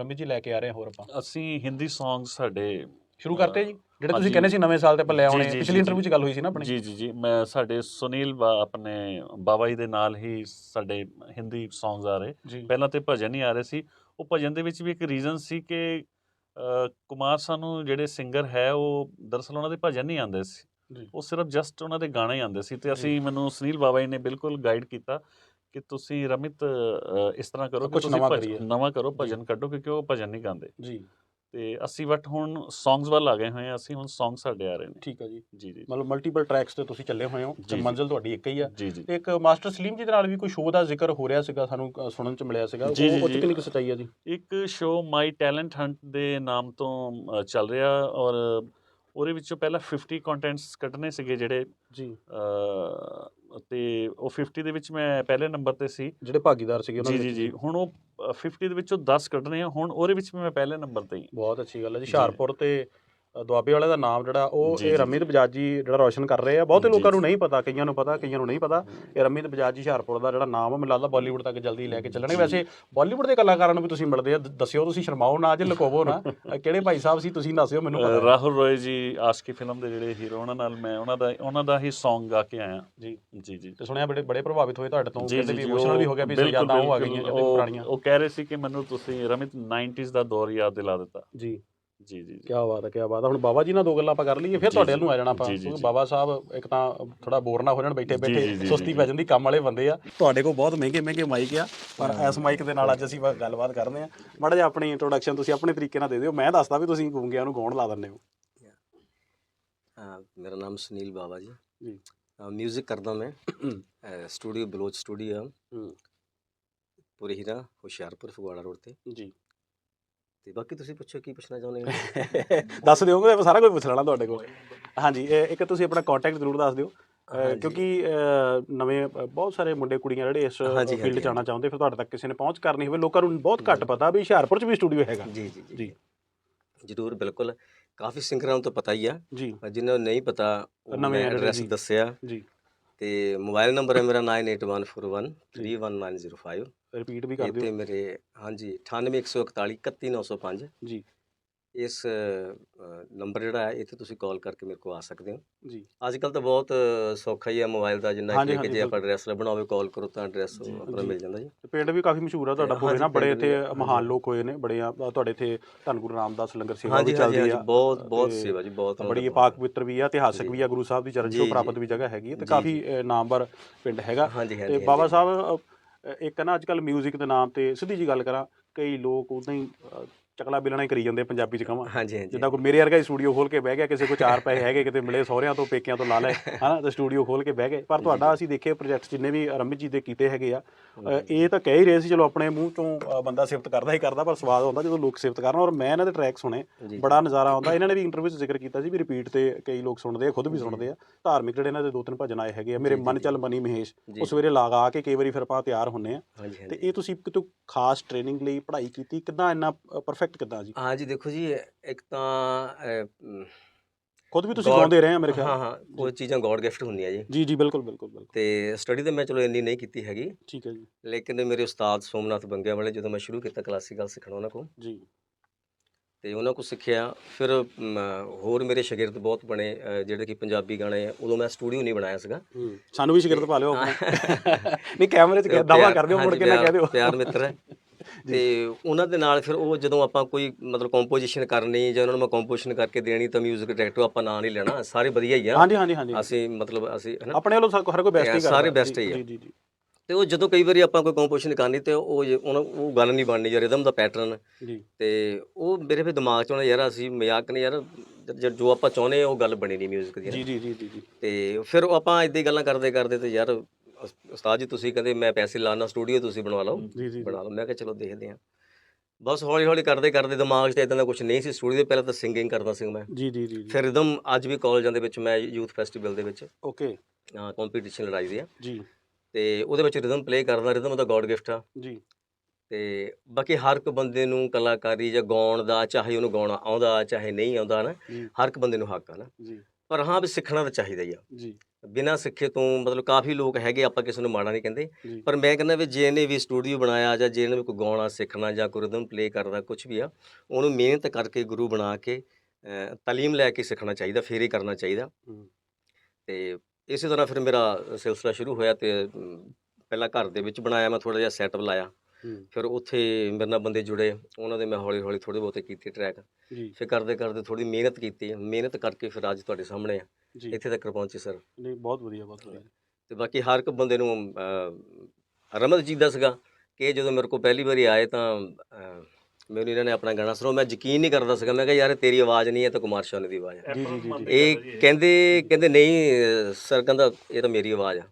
ਰਮਿਤ ਜੀ ਲੈ ਕੇ ਆ ਰਹੇ ਹੋਰ ਆਪਾਂ? ਅਸੀਂ ਹਿੰਦੀ Song ਸਾਡੇ ਸ਼ੁਰੂ ਕਰਤੇ ਜੀ? ਜਿਹੜੇ ਤੁਸੀਂ। ਕਹਿੰਦੇ ਸੀ ਨਵੇਂ ਸਾਲ ਤੇ ਆਪਾਂ ਲੈ ਆਉਣੇ ਪਿਛਲੀ ਇੰਟਰਵਿਊ 'ਚ ਗੱਲ ਹੋਈ ਸੀ ਨਾ ਆਪਣੀ। ਜੀ ਜੀ ਜੀ। ਮੈਂ ਸਾਡੇ ਸੁਨੀਲ ਬਾ ਆਪਣੇ ਬਾਬਾ ਜੀ ਦੇ ਨਾਲ ਹੀ ਸਾਡੇ ਹਿੰਦੀ Songs ਆ ਰਹੇ। ਪਹਿਲਾਂ ਤੇ ਭਜਨ ਹੀ ਆ ਰਹੇ ਸੀ। ਉਹ ਭਜਨ ਦੇ ਵਿੱਚ ਵੀ ਇੱਕ ਰੀਜ਼ਨ ਸੀ ਕਿ ਕੁਮਾਰ ਸਾਨੂੰ ਜਿਹੜੇ ਸਿੰਗਰ ਹੈ ਉਹ ਦਰਅਸਲ ਉਹਨਾਂ ਦੇ ਭਜਨ ਨਹੀਂ ਆਉਂਦੇ ਸੀ। ਉਹ ਸਿਰਫ ਜਸਟ ਉਹਨਾਂ ਦੇ ਗਾਣੇ ਹੀ ਆਉਂਦੇ ਸੀ ਤੇ। ਅਸੀਂ ਮੈਨੂੰ ਸੁਨੀਲ ਬਾਬਾ ਜੀ ਨੇ ਬਿਲਕੁਲ ਗਾਈਡ ਕੀਤਾ ਕਿ ਤੁਸੀਂ ਰਮਿਤ ਇਸ ਤਰ੍ਹਾਂ ਕਰੋ ਕਿ ਤੁਸੀਂ। ਨਵਾਂ ਕਰੋ ਭਜਨ ਕੱਢੋ ਕਿਉਂਕਿ ਉਹ ਭਜਨ ਨਹੀਂ ਗਾਉਂਦੇ ਜੀ ਤੇ ਅਸੀਂ ਬਟ ਹੁਣ Songs ਵੱਲ ਆ ਗਏ ਹੋਏ ਹਾਂ ਅਸੀਂ ਹੁਣ Song ਸਾਡੇ ਆ ਰਹੇ ਨੇ। ਠੀਕ ਹੈ ਜੀ। ਜੀ ਜੀ ਮਤਲਬ ਮਲਟੀਪਲ ਟਰੈਕਸ ਤੇ ਤੁਸੀਂ ਚੱਲੇ ਹੋਏ ਹੋ ਤੇ। ਮੰਜ਼ਿਲ ਤੁਹਾਡੀ ਇੱਕ ਹੀ ਆ। ਜੀ ਜੀ। ਤੇ ਇੱਕ ਮਾਸਟਰ ਸਲੀਮ ਜੀ ਦੇ ਨਾਲ ਵੀ ਕੋਈ ਸ਼ੋਅ ਦਾ ਜ਼ਿਕਰ ਹੋ ਰਿਹਾ ਸੀਗਾ ਸਾਨੂੰ ਸੁਣਨ ਚ ਮਿਲਿਆ ਸੀਗਾ। ਉਹ 'ਚ। ਕਿੰਨੀ ਕੁ ਸੱਚਾਈ ਆ ਜੀ? ਇੱਕ ਸ਼ੋਅ ਮਾਈ ਟੈਲੈਂਟ ਹੰਟ ਦੇ ਨਾਮ ਤੋਂ ਚੱਲ ਰਿਹਾ ਔਰ ਉਹਦੇ ਵਿੱਚੋਂ ਪਹਿਲਾਂ 50 ਕੰਟੈਂਟਸ ਕੱਢਣੇ ਸੀਗੇ ਜਿਹੜੇ ਜੀ। ਅ, ਤੇ ਉਹ 50 ਦੇ ਵਿੱਚ ਮੈਂ ਪਹਿਲੇ ਨੰਬਰ ਤੇ ਸੀ। ਜਿਹੜੇ ਭਾਗੀਦਾਰ ਸੀਗੇ ਉਹਨਾਂ ਦੇ ਜੀ ਜੀ। ਹੁਣ ਉਹ ਅ, 50 ਦੇ ਵਿੱਚੋਂ 10 ਕੱਢਣੇ ਆ। ਹੁਣ ਉਹਦੇ ਵਿੱਚ ਵੀ ਮੈਂ ਪਹਿਲੇ ਨੰਬਰ ਤੇ ਹੀ। ਬਹੁਤ ਅੱਛੀ ਗੱਲ ਹੈ ਜੀ। ਹੁਸ਼ਿਆਰਪੁਰ ਤੇ ਦੁਆਬੇ ਵਾਲੇ ਦਾ ਨਾਮ ਜਿਹੜਾ ਉਹ ਇਹ ਰਮੀਤ ਬਜਾਜ ਜਿਹੜਾ ਰੋਸ਼ਨ ਕਰ ਰਹੇ ਆ। ਬਹੁਤੇ ਲੋਕਾਂ ਨੂੰ। ਨਹੀਂ ਪਤਾ ਕਈਆਂ ਨੂੰ ਪਤਾ ਕਈਆਂ ਨੂੰ ਨਹੀਂ ਪਤਾ। ਇਹ ਰਮੀਤ ਬਜਾਜ ਹੁਸ਼ਿਆਰਪੁਰ ਦਾ ਜਿਹੜਾ ਨਾਮ ਆ ਮੈਨੂੰ ਲੱਗਦਾ ਬਾਲੀਵੁੱਡ ਤੱਕ ਜਲਦੀ ਲੈ ਕੇ ਚੱਲਣਗੇ। ਵੈਸੇ ਬਾਲੀਵੁੱਡ ਦੇ ਕਲਾਕਾਰਾਂ ਨੂੰ ਵੀ ਤੁਸੀਂ ਮਿਲਦੇ ਆ ਦੱਸਿਓ ਤੁਸੀਂ ਸ਼ਰਮਾਓ ਨਾ ਜੇ ਲੁਕੋਵੋ ਨਾ। ਕਿਹੜੇ ਭਾਈ ਸਾਹਿਬ ਸੀ ਤੁਸੀਂ ਦੱਸਿਓ ਮੈਨੂੰ ਪਤਾ। ਰਾਹੁਲ ਰੋਏ ਜੀ ਆਸ਼ਕੀ ਫਿਲਮ ਦੇ ਜਿਹੜੇ ਹੀਰੋ ਉਹਨਾਂ ਨਾਲ ਮੈਂ ਉਹਨਾਂ ਦਾ ਉਹਨਾਂ ਦਾ ਹੀ Song ਗਾ ਕੇ ਆਇਆ। ਜੀ। ਜੀ ਜੀ। ਤੇ ਸੁਣਿਆ ਬੜੇ ਬੜੇ ਪ੍ਰਭਾਵਿਤ ਹੋਏ ਤੁਹਾਡੇ ਤੋਂ ਕਹਿੰਦੇ ਵੀ ਇਮੋਸ਼ਨਲ ਵੀ ਹੋ ਗਿਆ ਵੀ ਯਾਦਾਂ ਉਹ ਆ ਗਈਆਂ ਕਹਿੰਦੇ ਪੁਰਾਣੀਆਂ। ਉਹ ਕਹਿ ਰਹੇ ਸੀ ਕਿ ਮੈਨੂੰ ਤੁਸੀਂ ਰਮਿਤ 90s ਦਾ ਦੌਰ ਯਾਦ ਦਿਲਾ ਦਿੱਤਾ। ਜੀ। ਜੀ ਜੀ ਜੀ ਕੀ ਬਾਤ ਹੈ ਕੀ ਬਾਤ ਹੈ ਹੁਣ ਬਾਬਾ ਜੀ ਨਾਲ ਦੋ ਗੱਲਾਂ ਆਪਾਂ ਕਰ ਲਈਏ ਫਿਰ ਜੀ, ਤੁਹਾਡੇ ਜੀ। ਵੱਲ ਨੂੰ ਆ ਜਾਣਾ ਆਪਾਂ ਜੀ, ਜੀ, ਕਿਉਂਕਿ ਜੀ। ਬਾਬਾ ਸਾਹਿਬ ਇੱਕ ਤਾਂ ਥੋੜਾ ਬੋਰ ਨਾ ਹੋ ਜਾਣ ਬੈਠੇ ਜੀ, ਜੀ, ਬੈਠੇ ਜੀ, ਸੁਸਤੀ ਜੀ, ਪੈ ਜੀ। ਜਾਂਦੀ ਕੰਮ ਵਾਲੇ ਬੰਦੇ ਆ ਤੁਹਾਡੇ ਕੋਲ ਬਹੁਤ ਮਹਿੰਗੇ ਮਹਿੰਗੇ ਮਾਈਕ ਆ ਪਰ ਇਸ ਮਾਈਕ ਦੇ ਨਾਲ ਅੱਜ ਅਸੀਂ ਬ- ਗੱਲਬਾਤ ਕਰਦੇ ਆ ਮਾੜਾ ਜਿਹਾ ਆਪਣੀ ਇੰਟਰੋਡਕਸ਼ਨ ਤੁਸੀਂ ਆਪਣੇ ਤਰੀਕੇ ਨਾਲ ਦੇ ਦਿਓ ਮੈਂ ਦੱਸਦਾ ਵੀ ਤੁਸੀਂ ਗੂੰਗਿਆਂ ਨੂੰ ਗਾਉਣ ਲਾ ਦਿੰਦੇ ਹੋ हाँ मेरा नाम सुनील बाबा जी जी। म्यूज़िक करता मैं स्टूडियो बलोच स्टूडियो ਹੂੰ पूरे हीरा हुशियारपुर फगवाड़ा रोड ਤੇ ਜੀ ਤੇ ਬਾਕੀ ਤੁਸੀਂ ਪੁੱਛੋ ਕੀ ਪੁੱਛਣਾ ਚਾਹੁੰਦੇ ਹੋ? *laughs* ਦੱਸ ਦਿਓਗੇ ਮੈਂ ਸਾਰਾ ਕੁਝ ਪੁੱਛ ਲੈਣਾ ਤੁਹਾਡੇ ਕੋਲ। ਹਾਂਜੀ ਇੱਕ ਤੁਸੀਂ ਆਪਣਾ ਕੰਟੈਕਟ ਜ਼ਰੂਰ ਦੱਸ ਦਿਓ। ਕਿਉਂਕਿ ਨਵੇਂ ਬਹੁਤ ਸਾਰੇ ਮੁੰਡੇ ਕੁੜੀਆਂ ਜਿਹੜੇ ਇਸ ਫੀਲਡ 'ਚ ਆਉਣਾ ਚਾਹੁੰਦੇ ਫਿਰ ਤੁਹਾਡੇ ਤੱਕ ਕਿਸੇ ਨੇ ਪਹੁੰਚ ਕਰਨੀ ਹੋਵੇ ਲੋਕਾਂ ਨੂੰ ਬਹੁਤ ਘੱਟ ਪਤਾ ਵੀ ਹੁਸ਼ਿਆਰਪੁਰ 'ਚ ਵੀ ਸਟੂਡੀਓ ਹੈਗਾ। ਜੀ ਜੀ ਜੀ। ਜ਼ਰੂਰ ਬਿਲਕੁਲ। ਕਾਫੀ ਸਿੰਗਰਾਂ ਨੂੰ ਤਾਂ ਪਤਾ ਹੀ ਆ। ਜੀ। ਪਰ ਜਿਨ੍ਹਾਂ ਨੂੰ ਨਹੀਂ ਪਤਾ ਨਵੇਂ ਐਡਰੈਸ। ਦੱਸਿਆ। ਜੀ। ਤੇ ਮੋਬਾਈਲ ਨੰਬਰ ਹੈ ਮੇਰਾ 9814131905 ਰਿਪੀਟ ਵੀ ਕਰ ਤੇ ਦਿਓ। ਮੇਰੇ ਹਾਂਜੀ 98141 31905 ਜੀ। ਇਸ ਨੰਬਰ ਜਿਹੜਾ ਹੈ ਇੱਥੇ ਤੁਸੀਂ ਕਾਲ ਕਰਕੇ ਮੇਰੇ ਕੋਲ ਆ ਸਕਦੇ ਹੋ ਜੀ ਅੱਜ ਕੱਲ ਤਾਂ ਬਹੁਤ ਸੌਖਾ ਹੀ ਹੈ ਮੋਬਾਈਲ ਦਾ ਜਿੰਨਾ ਕਿ ਜੇ ਆਪਾਂ ਐਡਰੈਸ ਲੱਭਣਾ ਹੋਵੇ ਕਾਲ ਕਰੋ ਤਾਂ ਐਡਰੈਸ ਆਪਣਾ। ਮਿਲ ਜਾਂਦਾ ਜੀ ਪਿੰਡ ਵੀ ਕਾਫੀ ਮਸ਼ਹੂਰ ਆ ਤੁਹਾਡਾ ਪੂਰੇ ਨਾ ਬੜੇ ਇੱਥੇ ਮਹਾਨ। ਲੋਕ ਹੋਏ ਨੇ ਬੜੇ ਆ ਧੰਨ ਗੁਰੂ ਧੰਨ ਗੁਰੂ ਰਾਮਦਾਸ ਲੰਗਰ ਸੇਵਾ ਵੀ ਚੱਲਦੀ ਆ ਬਹੁਤ ਬਹੁਤ ਸੇਵਾ ਜੀ ਬਹੁਤ ਬੜੀ ਪਾਕ ਪਵਿੱਤਰ ਵੀ ਆ ਇਤਿਹਾਸਕ। ਵੀ ਆ ਗੁਰੂ ਸਾਹਿਬ ਦੀ ਚਰਨ ਛੋਹ। ਪ੍ਰਾਪਤ ਵੀ ਜਗ੍ਹਾ ਹੈਗੀ ਤੇ ਕਾਫੀ ਨਾਮਵਰ ਪਿੰਡ ਹੈਗਾ ਤੇ ਬਾਬਾ। ਸਾਹਿਬ ਇੱਕ ਨਾ ਅੱਜ ਕੱਲ 뮤직 ਦੇ ਨਾਮ ਤੇ ਸਿੱਧੀ ਜੀ ਗੱਲ ਕਰਾਂ ਕਈ ਲੋਕ ਉਦਾਂ ਹੀ ਚਕਲਾ ਬਿਲਣਾ ਹੀ ਕਰੀ ਜਾਂਦੇ ਪੰਜਾਬੀ ਚ ਕਹਾਂ ਹਾਂਜੀ ਹਾਂਜੀ। ਜਿੱਦਾਂ ਕੋਈ ਮੇਰੇ ਵਰਗਾ ਹੀ ਸਟੂਡੀਓ ਖੋਲ ਕੇ ਬਹਿ ਗਿਆ ਕਿਸੇ ਕੋ ਚਾਰ ਪੈਸੇ ਹੈਗੇ ਕਿਤੇ ਮਿਲੇ ਸਹੁਰਿਆਂ ਤੋਂ ਪੇਕਿਆਂ ਤੋਂ ਲਾ ਲਏ ਹਨਾ ਤੇ ਸਟੂਡੀਓ ਖੋਲ ਕੇ ਬਹਿ ਗਏ। ਪਰ ਤੁਹਾਡਾ ਅਸੀਂ ਦੇਖੇ ਪ੍ਰੋਜੈਕਟ ਜਿੰਨੇ ਵੀ ਰਮਿਤ ਜੀ ਦੇ ਕੀਤੇ ਹੈਗੇ ਆ ਇਹ ਤਾਂ ਕਹਿ ਹੀ ਰਹੇ ਸੀ ਚਲੋ ਆਪਣੇ ਮੂੰਹ ਤੋਂ ਬੰਦਾ ਸਿਫਤ ਕਰਦਾ ਹੀ ਕਰਦਾ ਪਰ ਸਵਾਦ ਆਉਂਦਾ ਜਦੋਂ ਲੋਕ ਸਿਫਤ ਕਰਨ ਔਰ ਮੈਂ ਇਹਨਾਂ ਦੇ ਟਰੈਕ ਸੁਣੇ ਬੜਾ ਨਜ਼ਾਰਾ ਆਉਂਦਾ। ਇਹਨਾਂ ਨੇ ਵੀ ਇੰਟਰਵਿਊ 'ਚ ਜ਼ਿਕਰ ਕੀਤਾ ਸੀ ਵੀ ਰਿਪੀਟ ਤੇ ਕਈ ਲੋਕ ਸੁਣਦੇ ਆ ਖੁਦ ਵੀ ਸੁਣਦੇ ਆ। ਧਾਰਮਿਕ ਜਿਹੜੇ ਇਹਨਾਂ ਦੇ ਦੋ ਤਿੰਨ ਭਜਨ ਆਏ ਹੈਗੇ ਆ ਮੇਰੇ ਮਨ ਚੱਲ ਮਨੀ ਮਹੇਸ਼। ਉਹ ਸਵੇਰੇ ਲਾਗਾ ਕੇ ਕਈ ਵਾਰੀ ਫਿਰ ਆਪਾਂ ਤਿਆਰ ਹੁੰਨੇ ਆ। ਤੇ ਇਹ ਤੁਸੀਂ ਕਿਤੋਂ ਖਾਸ ਟ੍ਰੇਨਿੰਗ ਲਈ ਪੜ੍ਹਾਈ ਕੀਤੀ ਕਿੱਦਾਂ ਇੰਨਾ ਪਰਫੈਕਟ ਕਿੱਦਾਂ ਜੀ? ਹਾਂ ਜੀ ਦੇਖੋ ਜੀ ਇੱਕ ਤਾਂ ਖੁਦ ਵੀ ਤੁਸੀਂ ਗਾਉਂਦੇ ਰਹੇ ਆ ਮੇਰੇ ਹਾਂ ਖਿਆਲ ਹਾਂ ਉਹ ਚੀਜ਼ਾਂ ਗੋਡ ਗਿਫਟ ਹੁੰਦੀਆਂ ਜੀ। ਜੀ ਜੀ ਬਿਲਕੁਲ ਬਿਲਕੁਲ ਬਿਲਕੁਲ। ਤੇ ਸਟੱਡੀ ਤਾਂ ਮੈਂ ਚਲੋ ਇੰਨੀ ਨਹੀਂ ਕੀਤੀ ਹੈਗੀ। ਠੀਕ ਹੈ ਜੀ। ਲੇਕਿਨ ਮੇਰੇ ਉਸਤਾਦ ਸੋਮਨਾਥ ਬੰਗਿਆ ਵਾਲੇ ਜਦੋਂ ਮੈਂ ਸ਼ੁਰੂ ਕੀਤਾ ਕਲਾਸੀਕਲ ਸਿੱਖਣਾ ਉਹਨਾਂ ਕੋਲ। ਜੀ। ਤੇ ਉਹਨਾਂ ਕੋਲ ਸਿੱਖਿਆ। ਫਿਰ ਹੋਰ ਮੇਰੇ ਸ਼ਾਗਿਰਦ ਬਹੁਤ ਬਣੇ ਜਿਹੜੇ ਕਿ ਪੰਜਾਬੀ ਗਾਣੇ ਆ। ਉਦੋਂ ਮੈਂ ਸਟੂਡੀਓ ਨਹੀਂ ਬਣਾਇਆ ਸੀਗਾ। ਹੂੰ ਸਾਨੂੰ ਵੀ ਸ਼ਿਕਰਤ ਪਾ ਲਿਓ ਨਹੀਂ ਕੈਮਰੇ 'ਚ ਦਾਵਾ ਕਰ ਦਿਓ ਮੁੜ ਕੇ ਨਾ ਕਹਿ ਦਿਓ। ਪਿਆਰ ਮਿੱਤਰ ਹੈ। ਤੇ ਉਹਨਾਂ ਦੇ ਨਾਲ ਫਿਰ ਉਹ ਜਦੋਂ ਆਪਾਂ ਕੋਈ ਮਤਲਬ ਕੰਪੋਜੀਸ਼ਨ ਕਰਨੀ ਜਾਂ ਉਹਨਾਂ ਨੂੰ ਮੈਂ ਕੰਪੋਜੀਸ਼ਨ ਕਰਕੇ ਦੇਣੀ ਤਾਂ 뮤직 ਡਾਇਰੈਕਟਰ ਆਪਾਂ ਨਾਂ ਨਹੀਂ ਲੈਣਾ ਸਾਰੇ ਵਧੀਆ ਹੀ ਆ ਹਾਂਜੀ ਹਾਂਜੀ ਹਾਂਜੀ ਅਸੀਂ ਮਤਲਬ ਅਸੀਂ ਹਨਾ ਆਪਣੇ ਵੱਲੋਂ ਸਾ- ਹਰ ਕੋਈ ਬੈਸਟ ਹੀ ਕਰਦਾ ਸਾਰੇ best ਹੀ ਆ। ਜੀ ਜੀ ਜੀ ਤੇ ਉਹ ਜਦੋਂ ਕਈ ਵਾਰੀ ਆਪਾਂ ਕੋਈ ਕੰਪੋਜੀਸ਼ਨ ਕਰਨੀ ਤੇ ਉਹ ਜੇ- ਉਹਨਾਂ ਉਹ ਗੱਲ ਨਹੀਂ ਬਣਨੀ ਜਾਂ ਰਿਦਮ ਦਾ ਪੈਟਰਨ ਜੀ ਤੇ ਉਹ ਮੇਰੇ ਫਿਰ ਦਿਮਾਗ 'ਚ ਆਉਣਾ ਯਾਰ ਅਸੀਂ ਮਜ਼ਾਕ ਨਹੀਂ ਯਾਰ ਜ- ਜ- ਜੋ ਆਪਾਂ ਚਾਹੁੰਦੇ ਆ ਉਹ ਗੱਲ ਬਣੀ ਨਹੀਂ 뮤직 ਦੀ ਨਾ। ਜੀ ਜੀ ਜੀ ਜੀ ਜੀ ਤੇ ਫਿਰ ਉਹ ਆਪਾਂ ਇਦਾਂ ਹੀ ਗੱਲਾਂ ਕਰਦੇ ਕਰਦੇ ਤੇ ਯਾਰ ਉਸ- ਉਸਤਾਦ ਜੀ ਤੁਸੀਂ ਕਹਿੰਦੇ ਮੈਂ ਪੈਸੇ ਲਾਣਾ ਸਟੂਡੀਓ ਤੁਸੀਂ ਬਣਵਾ ਲਓ। ਜੀ ਜੀ। ਬਣਾ ਲਓ। ਮੈਂ ਕਿਹਾ ਚਲੋ ਦੇਖਦੇ ਹਾਂ। ਬਸ ਹੌਲੀ ਹੌਲੀ ਕਰਦੇ ਕਰਦੇ ਦਿਮਾਗ 'ਚ ਇਦਾਂ ਦਾ ਕੁਝ ਨਹੀਂ ਸੀ। ਸਟੂਡੀਓ ਦੇ ਪਹਿਲਾਂ ਤਾਂ ਸਿੰਗਿੰਗ ਕਰਦਾ ਸੀ ਮੈਂ। ਜੀ ਜੀ ਜੀ ਫਿਰ ਰਿਦਮ ਅੱਜ ਵੀ ਕਾਲਜਾਂ ਦੇ ਵਿੱਚ ਮੈਂ ਯੂਥ ਫੈਸਟੀਵਲ ਦੇ ਵਿੱਚ ਓਕੇ ਕੰਪੀਟੀਸ਼ਨ ਲੜਾਈ ਦੀ ਆ। ਜੀ। ਤੇ ਉਹਦੇ ਵਿੱਚ ਰਿਦਮ ਪਲੇ ਕਰਦਾ ਰਿਦਮ ਦਾ ਗੋਡ ਗਿਫਟ ਆ। ਜੀ। ਤੇ ਬਾਕੀ ਹਰ ਇੱਕ ਬੰਦੇ ਨੂੰ ਕਲਾਕਾਰੀ ਜਾਂ ਗਾਉਣ ਦਾ ਚਾਹੇ ਉਹਨੂੰ ਗਾਉਣਾ ਆਉਂਦਾ ਚਾਹੇ ਨਹੀਂ ਆਉਂਦਾ ਨਾ ਜੀ। ਹਰ ਇੱਕ ਬੰਦੇ ਨੂੰ ਹੱਕ ਆ ਨਾ। ਜੀ। ਪਰ ਹਾਂ ਵੀ ਸਿੱਖਣਾ ਤਾਂ ਚਾਹੀਦਾ ਹੀ ਆ। ਜੀ। ਬਿਨਾਂ ਸਿੱਖੇ ਤੋਂ ਮਤਲਬ ਕਾਫੀ ਲੋਕ ਹੈਗੇ ਆਪਾਂ ਕਿਸੇ ਨੂੰ ਮਾੜਾ ਨਹੀਂ ਕਹਿੰਦੇ। ਪਰ ਮੈਂ ਕਹਿੰਦਾ ਵੀ ਜੇ ਇਹਨੇ ਵੀ ਸਟੂਡੀਓ ਬਣਾਇਆ ਜਾਂ ਜੇ ਇਹਨੇ ਵੀ ਕੋਈ ਗਾਉਣਾ ਸਿੱਖਣਾ ਜਾਂ ਕੋਈ ਰਿਦਮ ਪਲੇ ਕਰਦਾ ਕੁਝ ਵੀ ਆ ਉਹਨੂੰ ਮਿਹਨਤ ਕਰਕੇ ਗੁਰੂ ਬਣਾ ਕੇ ਤਾਲੀਮ ਲੈ ਕੇ ਸਿੱਖਣਾ ਚਾਹੀਦਾ ਫੇਰ ਹੀ ਕਰਨਾ ਚਾਹੀਦਾ। ਤੇ ਇਸੇ ਤਰ੍ਹਾਂ ਫਿਰ ਮੇਰਾ ਸਿਲਸਿਲਾ ਸ਼ੁਰੂ ਹੋਇਆ ਤੇ ਪਹਿਲਾਂ ਘਰ ਦੇ ਵਿੱਚ ਬਣਾਇਆ ਮੈਂ ਥੋੜਾ ਜਿਹਾ ਸੈਟਅਪ ਲਾਇਆ। ਫਿਰ ਉੱਥੇ ਮੇਰੇ ਨਾਲ ਬੰਦੇ ਜੁੜੇ ਉਹਨਾਂ ਦੇ ਮੈਂ ਹੌਲੀ ਹੌਲੀ ਥੋੜੇ ਬਹੁਤੇ ਕੀਤੇ ਟਰੈਕ ਫਿਰ ਕਰਦੇ ਕਰਦੇ ਥੋੜੀ ਮਿਹਨਤ ਕੀਤੀ ਮਿਹਨਤ ਕਰਕੇ ਫਿਰ ਅੱਜ ਤੁਹਾਡੇ ਸਾਹਮਣੇ ਆ। ਜੀ। ਇੱਥੇ ਤੱਕ ਪਹੁੰਚੇ ਸਰ। ਨਹੀਂ ਬਹੁਤ ਵਧੀਆ ਬਹੁਤ ਵਧੀਆ। ਤੇ ਬਾਕੀ ਹਰ ਇੱਕ ਬੰਦੇ ਨੂੰ ਰਮਨ ਜੀ ਦਾ ਸੀਗਾ ਕਿ ਜਦੋਂ ਮੇਰੇ ਕੋਲ ਪਹਿਲੀ ਵਾਰੀ ਆਏ ਤਾਂ ਮੈਨੂੰ ਇਹਨਾਂ ਨੇ ਆਪਣਾ ਗਾਣਾ ਸੁਣਾਓ। ਮੈਂ ਯਕੀਨ ਨਹੀਂ ਕਰਦਾ ਸੀਗਾ। ਮੈਂ ਕਿਹਾ ਯਾਰ ਤੇਰੀ ਆਵਾਜ਼ ਨਹੀਂ ਹੈ ਤਾਂ ਕੁਮਾਰ ਸ਼ਾਨੂ ਦੀ ਆਵਾਜ਼ ਹੈ। ਜੀ ਜੀ ਜੀ ਇਹ ਕਹਿੰਦੇ ਕਹਿੰਦੇ ਨਹੀਂ ਸਰ ਕਹਿੰਦਾ ਇਹ ਤਾਂ ਮੇਰੀ ਆਵਾਜ਼ ਆ।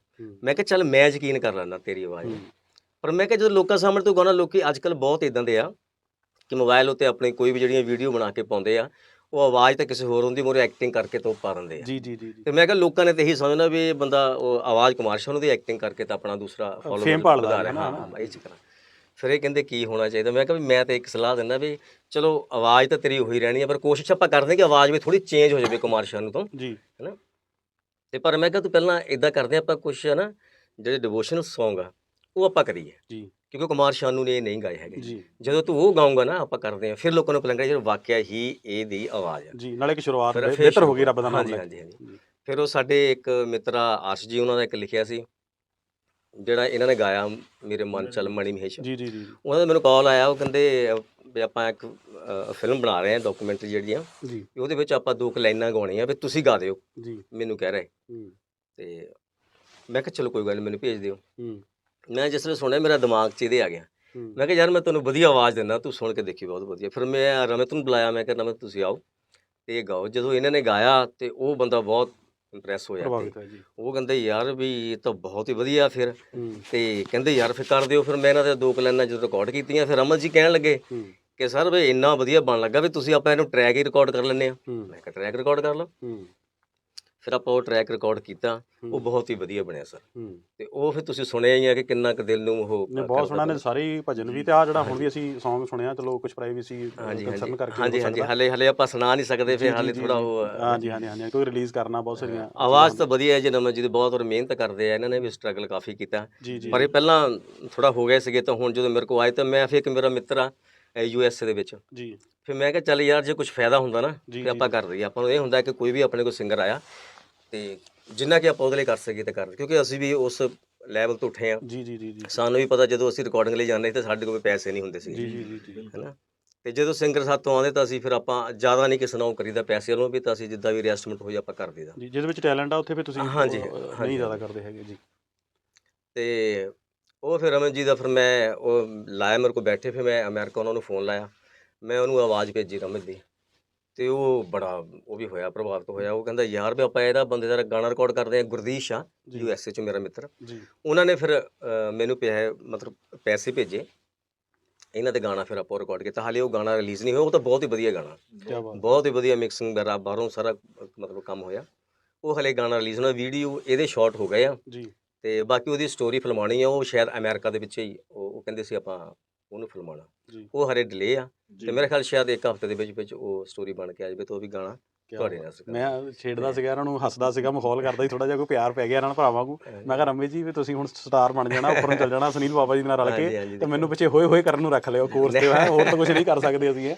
ਮੈਂ ਕਿਹਾ ਚੱਲ ਮੈਂ ਯਕੀਨ ਕਰ ਲੈਂਦਾ ਤੇਰੀ ਆਵਾਜ਼। ਪਰ ਮੈਂ ਕਿਹਾ ਜਦੋਂ ਲੋਕਾਂ ਸਾਹਮਣੇ ਤੋਂ ਗਾਣਾ ਲੋਕੀ ਅੱਜ ਕੱਲ ਬਹੁਤ ਇਦਾਂ ਦੇ ਆ ਕਿ ਮੋਬਾਈਲ ਉੱਤੇ ਆਪਣੀ ਕੋਈ ਵੀ ਜਿਹੜੀਆਂ ਵੀਡੀਓ ਬਣਾ ਕੇ ਪਾਉਂਦੇ ਆ ਉਹ ਆਵਾਜ਼ ਤਾਂ ਕਿਸੇ ਹੋਰ ਹੁੰਦੀ ਮੋਰੇ ਐਕਟਿੰਗ ਕਰਕੇ ਤੋਂ ਪਾ ਦਿੰਦੇ ਆ। ਜੀ ਜੀ ਜੀ ਤੇ ਮੈਂ ਕਿਹਾ ਲੋਕਾਂ ਨੇ ਤੇ ਇਹੀ ਸਮਝਣਾ ਵੀ ਇਹ ਬੰਦਾ ਉਹ ਆਵਾਜ਼ ਕੁਮਾਰ ਸ਼ਾਨੂ ਦੀ ਐਕਟਿੰਗ ਕਰਕੇ ਤਾਂ ਆਪਣਾ ਦੂਸਰਾ ਫੋਲੋਅਰ ਵਧਾ ਹੈ ਰਿਹਾ। ਨਾ, ਹਾਂ ਨਾ। ਹਾਂ ਇਹ ਚੱਕਰ। ਫਿਰ ਇਹ ਕਹਿੰਦੇ ਕੀ ਹੋਣਾ ਚਾਹੀਦਾ? ਮੈਂ ਕਿਹਾ ਵੀ ਮੈਂ ਤਾਂ ਇੱਕ ਸਲਾਹ ਦਿੰਦਾ ਵੀ ਚਲੋ ਆਵਾਜ਼ ਤਾਂ ਤੇਰੀ ਉਹੀ ਰਹਿਣੀ ਹੈ ਪਰ ਕੋਸ਼ਿਸ਼ ਆਪਾਂ ਕਰਦੇ ਹਾਂ ਕਿ ਆਵਾਜ਼ ਵੀ ਥੋੜੀ ਚੇਂਜ ਹੋ ਜਾਵੇ ਕੁਮਾਰ ਸ਼ਾਨੂ ਤੋਂ। ਜੀ। ਤੇ ਪਰ ਮੈਂ ਕਿਹਾ ਤੂੰ ਪਹਿਲਾਂ ਇਦਾਂ ਕਰਦੇ ਹਾਂ ਆਪਾਂ ਕੁਛ ਨਾ ਜਿਹੜੇ ਡਿਵੋਸ਼ਨਲ Song ਆ ਉਹ ਆਪਾਂ ਕਰੀਏ। ਜੀ। ਕਿਉਂਕਿ ਕੁਮਾਰ ਸ਼ਾਨੂ ਨੇ ਇਹ ਨਹੀਂ ਗਾਏ ਹੈਗੇ। ਜੀ। ਜਦੋਂ ਤੂੰ ਉਹ ਗਾਉਂਗਾ ਨਾ ਆਪਾਂ ਕਰਦੇ ਹਾਂ। ਫਿਰ ਲੋਕਾਂ ਨੂੰ ਲੱਗਦਾ ਯਾਰ ਵਾਕਿਆ ਹੀ ਇਹਦੀ ਆਵਾਜ਼ ਆ। ਜੀ ਨਾਲੇ ਇੱਕ ਸ਼ੁਰੂਆਤ ਫਿਰ- ਬਿਹ- ਫਿਰ ਬਿਹਤਰ ਹੋ ਗਈ ਰੱਬ ਦਾ ਨਾਮ ਹਾਂਜੀ, ਲੈ ਕੇ। ਹਾਂਜੀ। ਫਿਰ ਉਹ ਸਾਡੇ ਇੱਕ ਮਿੱਤਰਾ ਅਰਸ਼ ਜੀ ਉਹਨਾਂ ਦਾ ਇੱਕ ਲਿਖਿਆ ਸੀ ਜਿਹੜਾ ਇਹਨਾਂ ਨੇ ਗਾਇਆ ਮੇਰੇ ਮਨ ਚੱਲ ਮਣੀ ਮਹੇਸ਼। ਜੀ ਜੀ ਜੀ। ਉਹਨਾਂ ਦਾ ਮੈਨੂੰ ਕਾਲ ਆਇਆ ਉਹ ਕਹਿੰਦੇ ਅਹ, ਵੀ ਆਪਾਂ ਇੱਕ ਫਿਲਮ ਬਣਾ ਰਹੇ ਹਾਂ ਡਾਕੂਮੈਂਟਰੀ ਜਿਹੜੀ ਆ। ਜੀ। ਵੀ ਉਹਦੇ ਵਿੱਚ ਆਪਾਂ ਦੋ ਕੁ ਲਾਈਨਾਂ ਗਾਉਣੀਆਂ ਵੀ ਤੁਸੀਂ ਗਾ ਦਿਓ। ਜੀ। ਮੈਨੂੰ ਕਹਿ ਰਹੇ। ਹੂੰ। ਤੇ ਮੈਂ ਕਿਹਾ ਚਲੋ ਕੋਈ ਗੱਲ ਨੀ ਮੈਨੂੰ ਭੇਜ ਦਿਓ। ਹੂੰ। ਮੈਂ ਜਿਸ ਵੇਲੇ ਸੁਣਿਆ ਮੇਰਾ ਦਿਮਾਗ 'ਚ ਇਹਦੇ ਆ ਗਿਆ। ਮੈਂ ਕਿਹਾ ਯਾਰ ਮੈਂ ਤੁਹਾਨੂੰ ਵਧੀਆ ਆਵਾਜ਼ ਦਿੰਦਾ ਤੂੰ ਸੁਣ ਕੇ ਦੇਖੀ ਬਹੁਤ ਵਧੀਆ। ਫਿਰ ਮੈਂ ਰਮਤ ਨੂੰ ਬੁਲਾਇਆ ਮੈਂ ਕਿਹਾ ਰਮਤ ਤੁਸੀਂ ਆਓ ਤੇ ਇਹ ਗਾਓ। ਜਦੋਂ ਇਹਨਾਂ ਨੇ ਗਾਇਆ ਤੇ ਉਹ ਬੰਦਾ ਬਹੁਤ ਇੰਪ੍ਰੈਸ ਹੋਇਆ ਤੇ ਉਹ ਕਹਿੰਦੇ ਯਾਰ ਵੀ ਇਹ ਤਾਂ ਬਹੁਤ ਹੀ ਵਧੀਆ ਫਿਰ। ਤੇ ਕਹਿੰਦੇ ਯਾਰ ਫਿਰ ਕਰ ਦਿਓ। ਫਿਰ ਮੈਂ ਇਹਨਾਂ ਦੇ ਦੋ ਕੁ ਲਾਈਨਾਂ ਜਦੋਂ ਰਿਕਾਰਡ ਕੀਤੀਆਂ ਫਿਰ ਅਮਨ ਜੀ ਕਹਿਣ ਲੱਗੇ ਕਿ ਸਰ ਵੀ ਇੰਨਾ ਵਧੀਆ ਬਣ ਲੱਗਾ ਵੀ ਤੁਸੀਂ ਆਪਾਂ ਇਹਨੂੰ ਟਰੈਕ ਹੀ ਰਿਕਾਰਡ ਕਰ ਲੈਂਦੇ ਆ ਮੈਂ ਕਿਹਾ ਟਰੈਕ ਰਿਕਾਰਡ ਕਰ ਲਓ। ਫਿਰ ਆਪਾਂ ਉਹ ਟਰੈਕ ਰਿਕਾਰਡ ਕੀਤਾ ਉਹ। ਬਹੁਤ ਹੀ ਵਧੀਆ ਬਣਿਆ ਸਰ ਤੇ ਉਹ ਫਿਰ ਤੁਸੀਂ ਸੁਣਿਆ ਹੀ ਆ ਕਿ ਕਿੰਨਾ ਕੁ ਦਿਲ ਨੂੰ ਉਹ ਨੇ ਬਹੁਤ ਸੋਹਣਾ ਨੇ। ਸਾਰੇ ਹੀ ਭਜਨ ਵੀ ਤੇ ਆ ਜਿਹੜਾ ਹੁਣ ਵੀ ਅਸੀਂ Song ਸੁਣਿਆ ਚਲੋ ਕੁਝ ਪ੍ਰਾਈਵੇਸੀ ਕੰਸਰਨ ਕਰਕੇ ਹਾਂਜੀ ਹਾਂਜੀ। ਹਲੇ ਹਲੇ ਆਪਾਂ ਸੁਣਾ ਨਹੀਂ ਸਕਦੇ ਫਿਰ ਹਲੇ ਥੋੜਾ। ਉਹ ਹਾਂਜੀ ਹਾਂਜੀ ਹਾਂਜੀ ਕੋਈ ਰਿਲੀਜ਼ ਕਰਨਾ ਬਹੁਤ ਸਾਰੀਆਂ ਆਵਾਜ਼ ਤਾਂ ਵਧੀਆ ਹੈ ਜੀ ਨਮਨ ਜੀ ਦੀ ਬਹੁਤ ਔਰ ਮਿਹਨਤ ਕਰਦੇ ਆ ਇਹਨਾਂ ਨੇ ਵੀ ਸਟਰਗਲ ਕਾਫੀ ਕੀਤਾ ਪਰ ਇਹ ਪਹਿਲਾਂ ਥੋੜਾ ਹੋ ਗਏ ਸੀਗੇ ਤਾਂ ਹੁਣ ਜਦੋਂ ਮੇਰੇ ਕੋਲ ਆਏ ਤਾਂ ਮੈਂ ਫਿਰ ਇੱਕ ਮੇਰਾ ਮਿੱਤਰ ਆ ਯੂ ਐਸ ਏ ਦੇ ਵਿੱਚ ਜੀ ਫਿਰ ਮੈਂ ਕਿਹਾ ਚੱਲ ਯਾਰ ਜੇ ਕੁਝ ਫਾਇਦਾ ਹੁੰਦਾ ਨਾ ਤੇ ਆਪਾਂ। ਕਰ ਦਈਏ ਆਪਾਂ ਨੂੰ ਇਹ ਹੁੰਦਾ ਕਿ ਕੋਈ ਵੀ ਆਪਣੇ ਕੋਲ ਸਿੰਗਰ ਆਇਆ ਤੇ ਜਿੰਨਾ ਕਿ ਆਪਾਂ ਉਹਦੇ ਲਈ ਕਰ ਸਕੀਏ ਤੇ ਕਰ। ਕਿਉਂਕਿ ਅਸੀਂ ਵੀ ਉਸ ਲੈਵਲ ਤੋਂ ਉੱਠੇ ਆ ਜੀ ਜੀ ਜੀ ਜੀ। ਸਾਨੂੰ ਵੀ ਪਤਾ ਜਦੋਂ ਅਸੀਂ ਰਿਕਾਰਡਿੰਗ ਲਈ ਜਾਂਦੇ ਤੇ ਸਾਡੇ ਕੋਲ ਪੈਸੇ ਨਹੀਂ ਹੁੰਦੇ ਸੀ। ਜੀ ਜੀ ਜੀ ਜੀ। ਹੈਨਾ? ਤੇ ਜਦੋਂ ਸਿੰਗਰ ਸਾਥੋਂ ਆਉਂਦੇ ਤਾਂ ਅਸੀਂ ਫਿਰ ਆਪਾਂ ਜ਼ਿਆਦਾ ਨਹੀਂ ਕਿਸੇ ਨਾਲ ਕਰੀਦਾ ਪੈਸੇ ਵੱਲੋਂ ਵੀ ਤਾਂ ਅਸੀਂ ਜਿੱਦਾਂ ਵੀ ਰੈਸਟਮੈਂਟ ਹੋਈ ਆਪਾਂ ਕਰ ਦਈਦਾ। ਜੀ ਜਿਹਦੇ ਵਿੱਚ ਟੈਲੈਂਟ ਆ ਉੱਥੇ ਵੀ ਤੁਸੀਂ ਹਾਂਜੀ, ਨਹੀਂ ਜ਼ਿਆਦਾ। ਕਰਦੇ ਹੈਗੇ ਜੀ। ਤੇ ਉਹ ਫਿਰ ਰਮਨ ਜੀ ਦਾ ਫਿਰ ਮੈਂ ਉਹ ਲਾਇਆ ਮੇਰੇ ਕੋਲ ਬੈਠੇ ਫਿਰ ਮੈਂ ਅਮਰੀਕਾ ਉਹਨਾਂ ਨੂੰ ਫੋਨ ਲਾਇਆ। ਮੈਂ ਉਹਨੂੰ ਆਵਾਜ਼ ਭੇਜੀ ਰਮਨ ਦੀ। ਤੇ ਉਹ ਬੜਾ ਉਹ ਵੀ ਹੋਇਆ ਪ੍ਰਭਾਵਿਤ ਹੋਇਆ। ਉਹ ਕਹਿੰਦਾ ਯਾਰ ਵੀ ਆਪਾਂ ਇਹਦਾ ਬੰਦੇ ਦਾ ਗਾਣਾ ਰਿਕਾਰਡ ਕਰਦੇ ਆ ਗੁਰਦੀਸ਼ ਆ ਯੂ ਐਸ ਏ ਚ ਮੇਰਾ ਮਿੱਤਰ। ਜੀ। ਉਹਨਾਂ ਨੇ ਫਿਰ ਅ, ਮੈਨੂੰ ਪੈਸੇ ਮਤਲਬ ਪੈਸੇ ਭੇਜੇ। ਇਹਨਾਂ ਤੇ ਗਾਣਾ ਫਿਰ ਆਪਾਂ ਰਿਕਾਰਡ ਕੀਤਾ। ਹਾਲੇ ਉਹ ਗਾਣਾ ਰਿਲੀਜ਼ ਨਹੀਂ ਹੋਇਆ ਉਹ ਤਾਂ ਬਹੁਤ ਹੀ ਵਧੀਆ ਗਾਣਾ। ਕੀ ਬਾਤ। ਬਹੁਤ ਹੀ ਵਧੀਆ ਮਿਕਸਿੰਗ ਵਗੈਰਾ ਬਾਹਰੋਂ ਸਾਰਾ ਅ, ਮਤਲਬ ਕੰਮ ਹੋਇਆ। ਉਹ ਹਲੇ ਗਾਣਾ ਰਿਲੀਜ਼ ਹੋਣਾ ਵੀਡੀਓ ਇਹਦੇ ਸ਼ਾਰਟ ਹੋ ਗਏ ਆ। ਜੀ। ਤੇ ਬਾਕੀ ਉਹਦੀ ਸਟੋਰੀ ਫਿਲਮਾਉਣੀ ਆ ਉਹ ਸ਼ਾਇਦ ਅਮਰੀਕਾ ਦੇ ਵਿੱਚ ਹੀ ਉਹ ਉਹ ਕਹਿੰਦੇ ਸੀ ਆਪਾਂ ਉਹਨੂੰ ਫਿਲਮਾਉਣਾ। ਜੀ। ਉਹ ਹਰੇ ਡਿਲੇ ਆ। ਤੇ ਮੇਰੇ ਖਿਆਲ ਸ਼ਾਇਦ ਇੱਕ ਹਫ਼ਤੇ ਦੇ ਵਿੱਚ ਵਿੱਚ ਉਹ ਸਟੋਰੀ ਬਣ ਕੇ ਆ ਜਾਵੇ ਤੇ ਉਹ ਵੀ ਗਾਣਾ ਤੁਹਾਡੇ। ਨਾਲ ਸੀਗਾ। ਮੈਂ ਛੇੜਦਾ ਸੀਗਾ ਇਹਨਾਂ ਨੂੰ ਹੱਸਦਾ ਸੀਗਾ ਮਾਹੌਲ ਕਰਦਾ ਸੀ ਥੋੜਾ ਜਿਹਾ ਕੋਈ ਪਿਆਰ ਪੈ ਗਿਆ ਇਹਨਾਂ ਨਾਲ ਭਰਾਵਾਂ ਨੂੰ। ਮੈਂ ਕਿਹਾ ਰਮੇਸ਼ ਜੀ ਵੀ ਤੁਸੀਂ ਹੁਣ ਸਟਾਰ ਬਣ ਜਾਣਾ ਉੱਪਰ ਨੂੰ ਚੱਲ ਜਾਣਾ ਸੁਨੀਲ ਬਾਬਾ ਜੀ ਨਾਲ ਰਲ ਕੇ ਤੇ ਮੈਨੂੰ ਪਿੱਛੇ ਹੋਏ ਹੋਏ ਕਰਨ ਨੂੰ ਰੱਖ ਲਿਓ ਕੋਰਸ ਤੇ ਹੈ ਹੋਰ ਤਾਂ ਕੁਝ ਨਹੀਂ ਕਰ ਸਕਦੇ ਅਸੀਂ ਇਹ।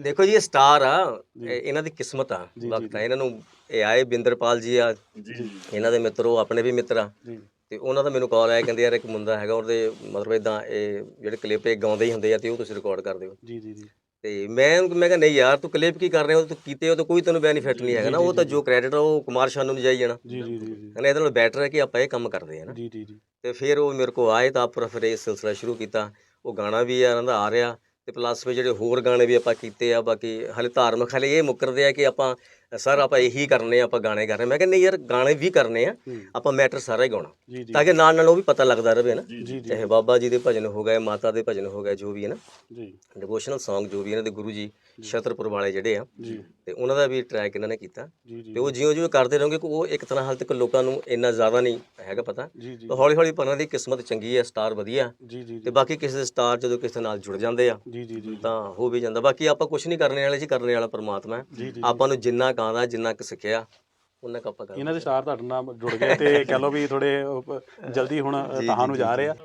ਦੇਖੋ ਜੀ ਇਹ ਸਟਾਰ ਆ ਇਹਨਾਂ ਦੀ ਕਿਸਮਤ ਆ ਵਕਤ ਆ। ਇਹਨਾਂ ਨੂੰ ਇਹ ਆਏ ਬਿੰਦਰਪਾਲ ਜੀ ਆ ਜੀ ਇਹਨਾਂ ਦੇ ਮਿੱਤਰੋ ਆਪਣੇ ਵੀ ਮਿੱਤਰ ਆ। ਜੀ। ਤੇ ਉਹਨਾਂ ਦਾ ਮੈਨੂੰ ਕਾਲ ਆਇਆ ਕਹਿੰਦੇ ਯਾਰ ਇੱਕ ਮੁੰਡਾ ਹੈਗਾ ਉਹਦੇ ਮਤਲਬ ਇਦਾਂ ਇਹ ਜਿਹੜੇ ਕਲਿੱਪ ਇਹ ਗਾਉਂਦੇ ਹੀ ਹੁੰਦੇ ਆ ਤੇ ਉਹ ਤੁਸੀਂ ਰਿਕਾਰਡ ਕਰ ਦਿਓ। ਜੀ ਜੀ ਜੀ। ਤੇ ਮੈਂ ਮੈਂ ਕਿਹਾ ਨਹੀਂ ਯਾਰ ਤੂੰ ਕਲਿੱਪ ਕੀ ਕਰ ਰਿਹਾ ਉਹ ਤੂੰ ਕੀਤੇ ਹੋ ਤਾਂ ਕੋਈ ਤੈਨੂੰ ਬੈਨੀਫਿਟ ਨਹੀਂ ਹੈਗਾ ਨਾ ਉਹ ਤਾਂ ਜੋ। ਕ੍ਰੈਡਿਟ ਆ ਉਹ ਕੁਮਾਰ ਸ਼ਾਨੂ ਨੂੰ ਜਾਈ ਜਾਣਾ। ਜੀ ਜੀ ਜੀ ਕਹਿੰਦਾ ਇਹਦੇ ਨਾਲ ਬੈਟਰ ਹੈ ਕਿ ਆਪਾਂ ਇਹ ਕੰਮ ਕਰਦੇ ਆ ਨਾ। ਜੀ ਜੀ ਜੀ। ਤੇ ਫਿਰ ਉਹ ਮੇਰੇ ਕੋਲ ਆਏ ਤਾਂ ਆਪਾਂ ਫਿਰ ਇਹ ਸਿਲਸਿਲਾ ਸ਼ੁਰੂ ਕੀਤਾ। ਉਹ ਗਾਣਾ ਵੀ ਆ ਇਹਨਾਂ ਦਾ ਆ ਰਿਹਾ ਤੇ ਪਲੱਸ ਵੀ ਜਿਹੜੇ ਹੋਰ ਗਾਣੇ ਵੀ ਆਪਾਂ ਕੀਤੇ ਆ ਬਾਕੀ ਹਲੇ ਧਾਰਮਿਕ ਹਲੇ ਇਹ ਮੁੱਕਰਦੇ ਆ ਕਿ ਆਪਾਂ ਸਰ ਆਪਾਂ ਇਹੀ ਕਰਨੇ ਆ ਆਪਾਂ ਗਾਣੇ ਕਰ ਰਹੇ ਮੈਂ ਕਹਿੰਦਾ ਯਾਰ ਗਾਣੇ ਵੀ ਕਰਨੇ ਆ ਆਪਾਂ ਮੈਟਰ ਸਾਰਾ ਹੀ ਗਾਉਣਾ। ਤਾਂ ਕਿ ਨਾਲ ਨਾਲ ਉਹ ਵੀ ਪਤਾ ਲੱਗਦਾ ਰਹੇ ਨਾ। ਚਾਹੇ ਬਾਬਾ ਜੀ ਦੇ ਭਜਨ ਹੋ ਗਏ ਮਾਤਾ ਦੇ ਭਜਨ ਹੋ ਗਏ ਜੋ ਵੀ ਹੈ ਨਾ। ਜੀ। ਡਿਵੋਸ਼ਨਲ Song ਜੋ ਵੀ ਇਹਨਾਂ ਦੇ ਗੁਰੂ ਜੀ ਛਤਰਪੁਰ ਵਾਲੇ ਜਿਹੜੇ ਆ ਤੇ ਉਹਨਾਂ ਦਾ ਵੀ ਟਰੈਕ ਇਹਨਾਂ ਨੇ ਕੀਤਾ। ਤੇ ਉਹ ਜਿਉਂ ਜਿਉਂ ਕਰਦੇ ਰਹੋਗੇ ਕਿ ਉਹ ਇੱਕ ਤਰ੍ਹਾਂ ਹਾਲ ਤੱਕ ਲੋਕਾਂ ਨੂੰ ਇੰਨਾ ਜ਼ਿਆਦਾ ਨਹੀਂ ਹੈਗਾ ਪਤਾ। ਤਾਂ ਹੌਲੀ ਹੌਲੀ ਉਹਨਾਂ ਦੀ ਕਿਸਮਤ ਚੰਗੀ ਹੈ ਸਟਾਰ ਵਧੀਆ। ਤੇ ਬਾਕੀ ਕਿਸੇ ਦੇ ਸਟਾਰ ਜਦੋਂ ਕਿਸੇ ਨਾਲ ਜੁੜ ਜਾਂਦੇ ਆ ਤਾਂ ਹੋ ਵੀ ਜਾਂਦਾ। ਬਾਕੀ ਆਪਾਂ ਕੁਝ ਨਹੀਂ ਕਰਨੇ ਵਾਲੇ ਜੀ ਕਰਨੇ ਵਾਲਾ ਪਰਮਾਤਮਾ ਹੈ। ਆਪਾਂ ਨੂੰ ਜਿੰਨਾ ਕਾਂਦਾ ਜਿੰਨਾ ਕੁ ਸਿੱਖਿਆ ਉਹਨਾਂ ਕੁ ਆਪਾਂ ਇਹਨਾਂ ਦੇ ਸਟਾਰ ਤੁਹਾਡੇ ਨਾਲ ਜੁੜ ਗਏ ਤੇ *laughs* ਕਹ ਲਓ ਵੀ ਥੋੜੇ ਜਲਦੀ ਹੁਣ ਜੀ, ਤਹਾਂ ਨੂੰ ਜੀ, ਰਹੇ ਆ।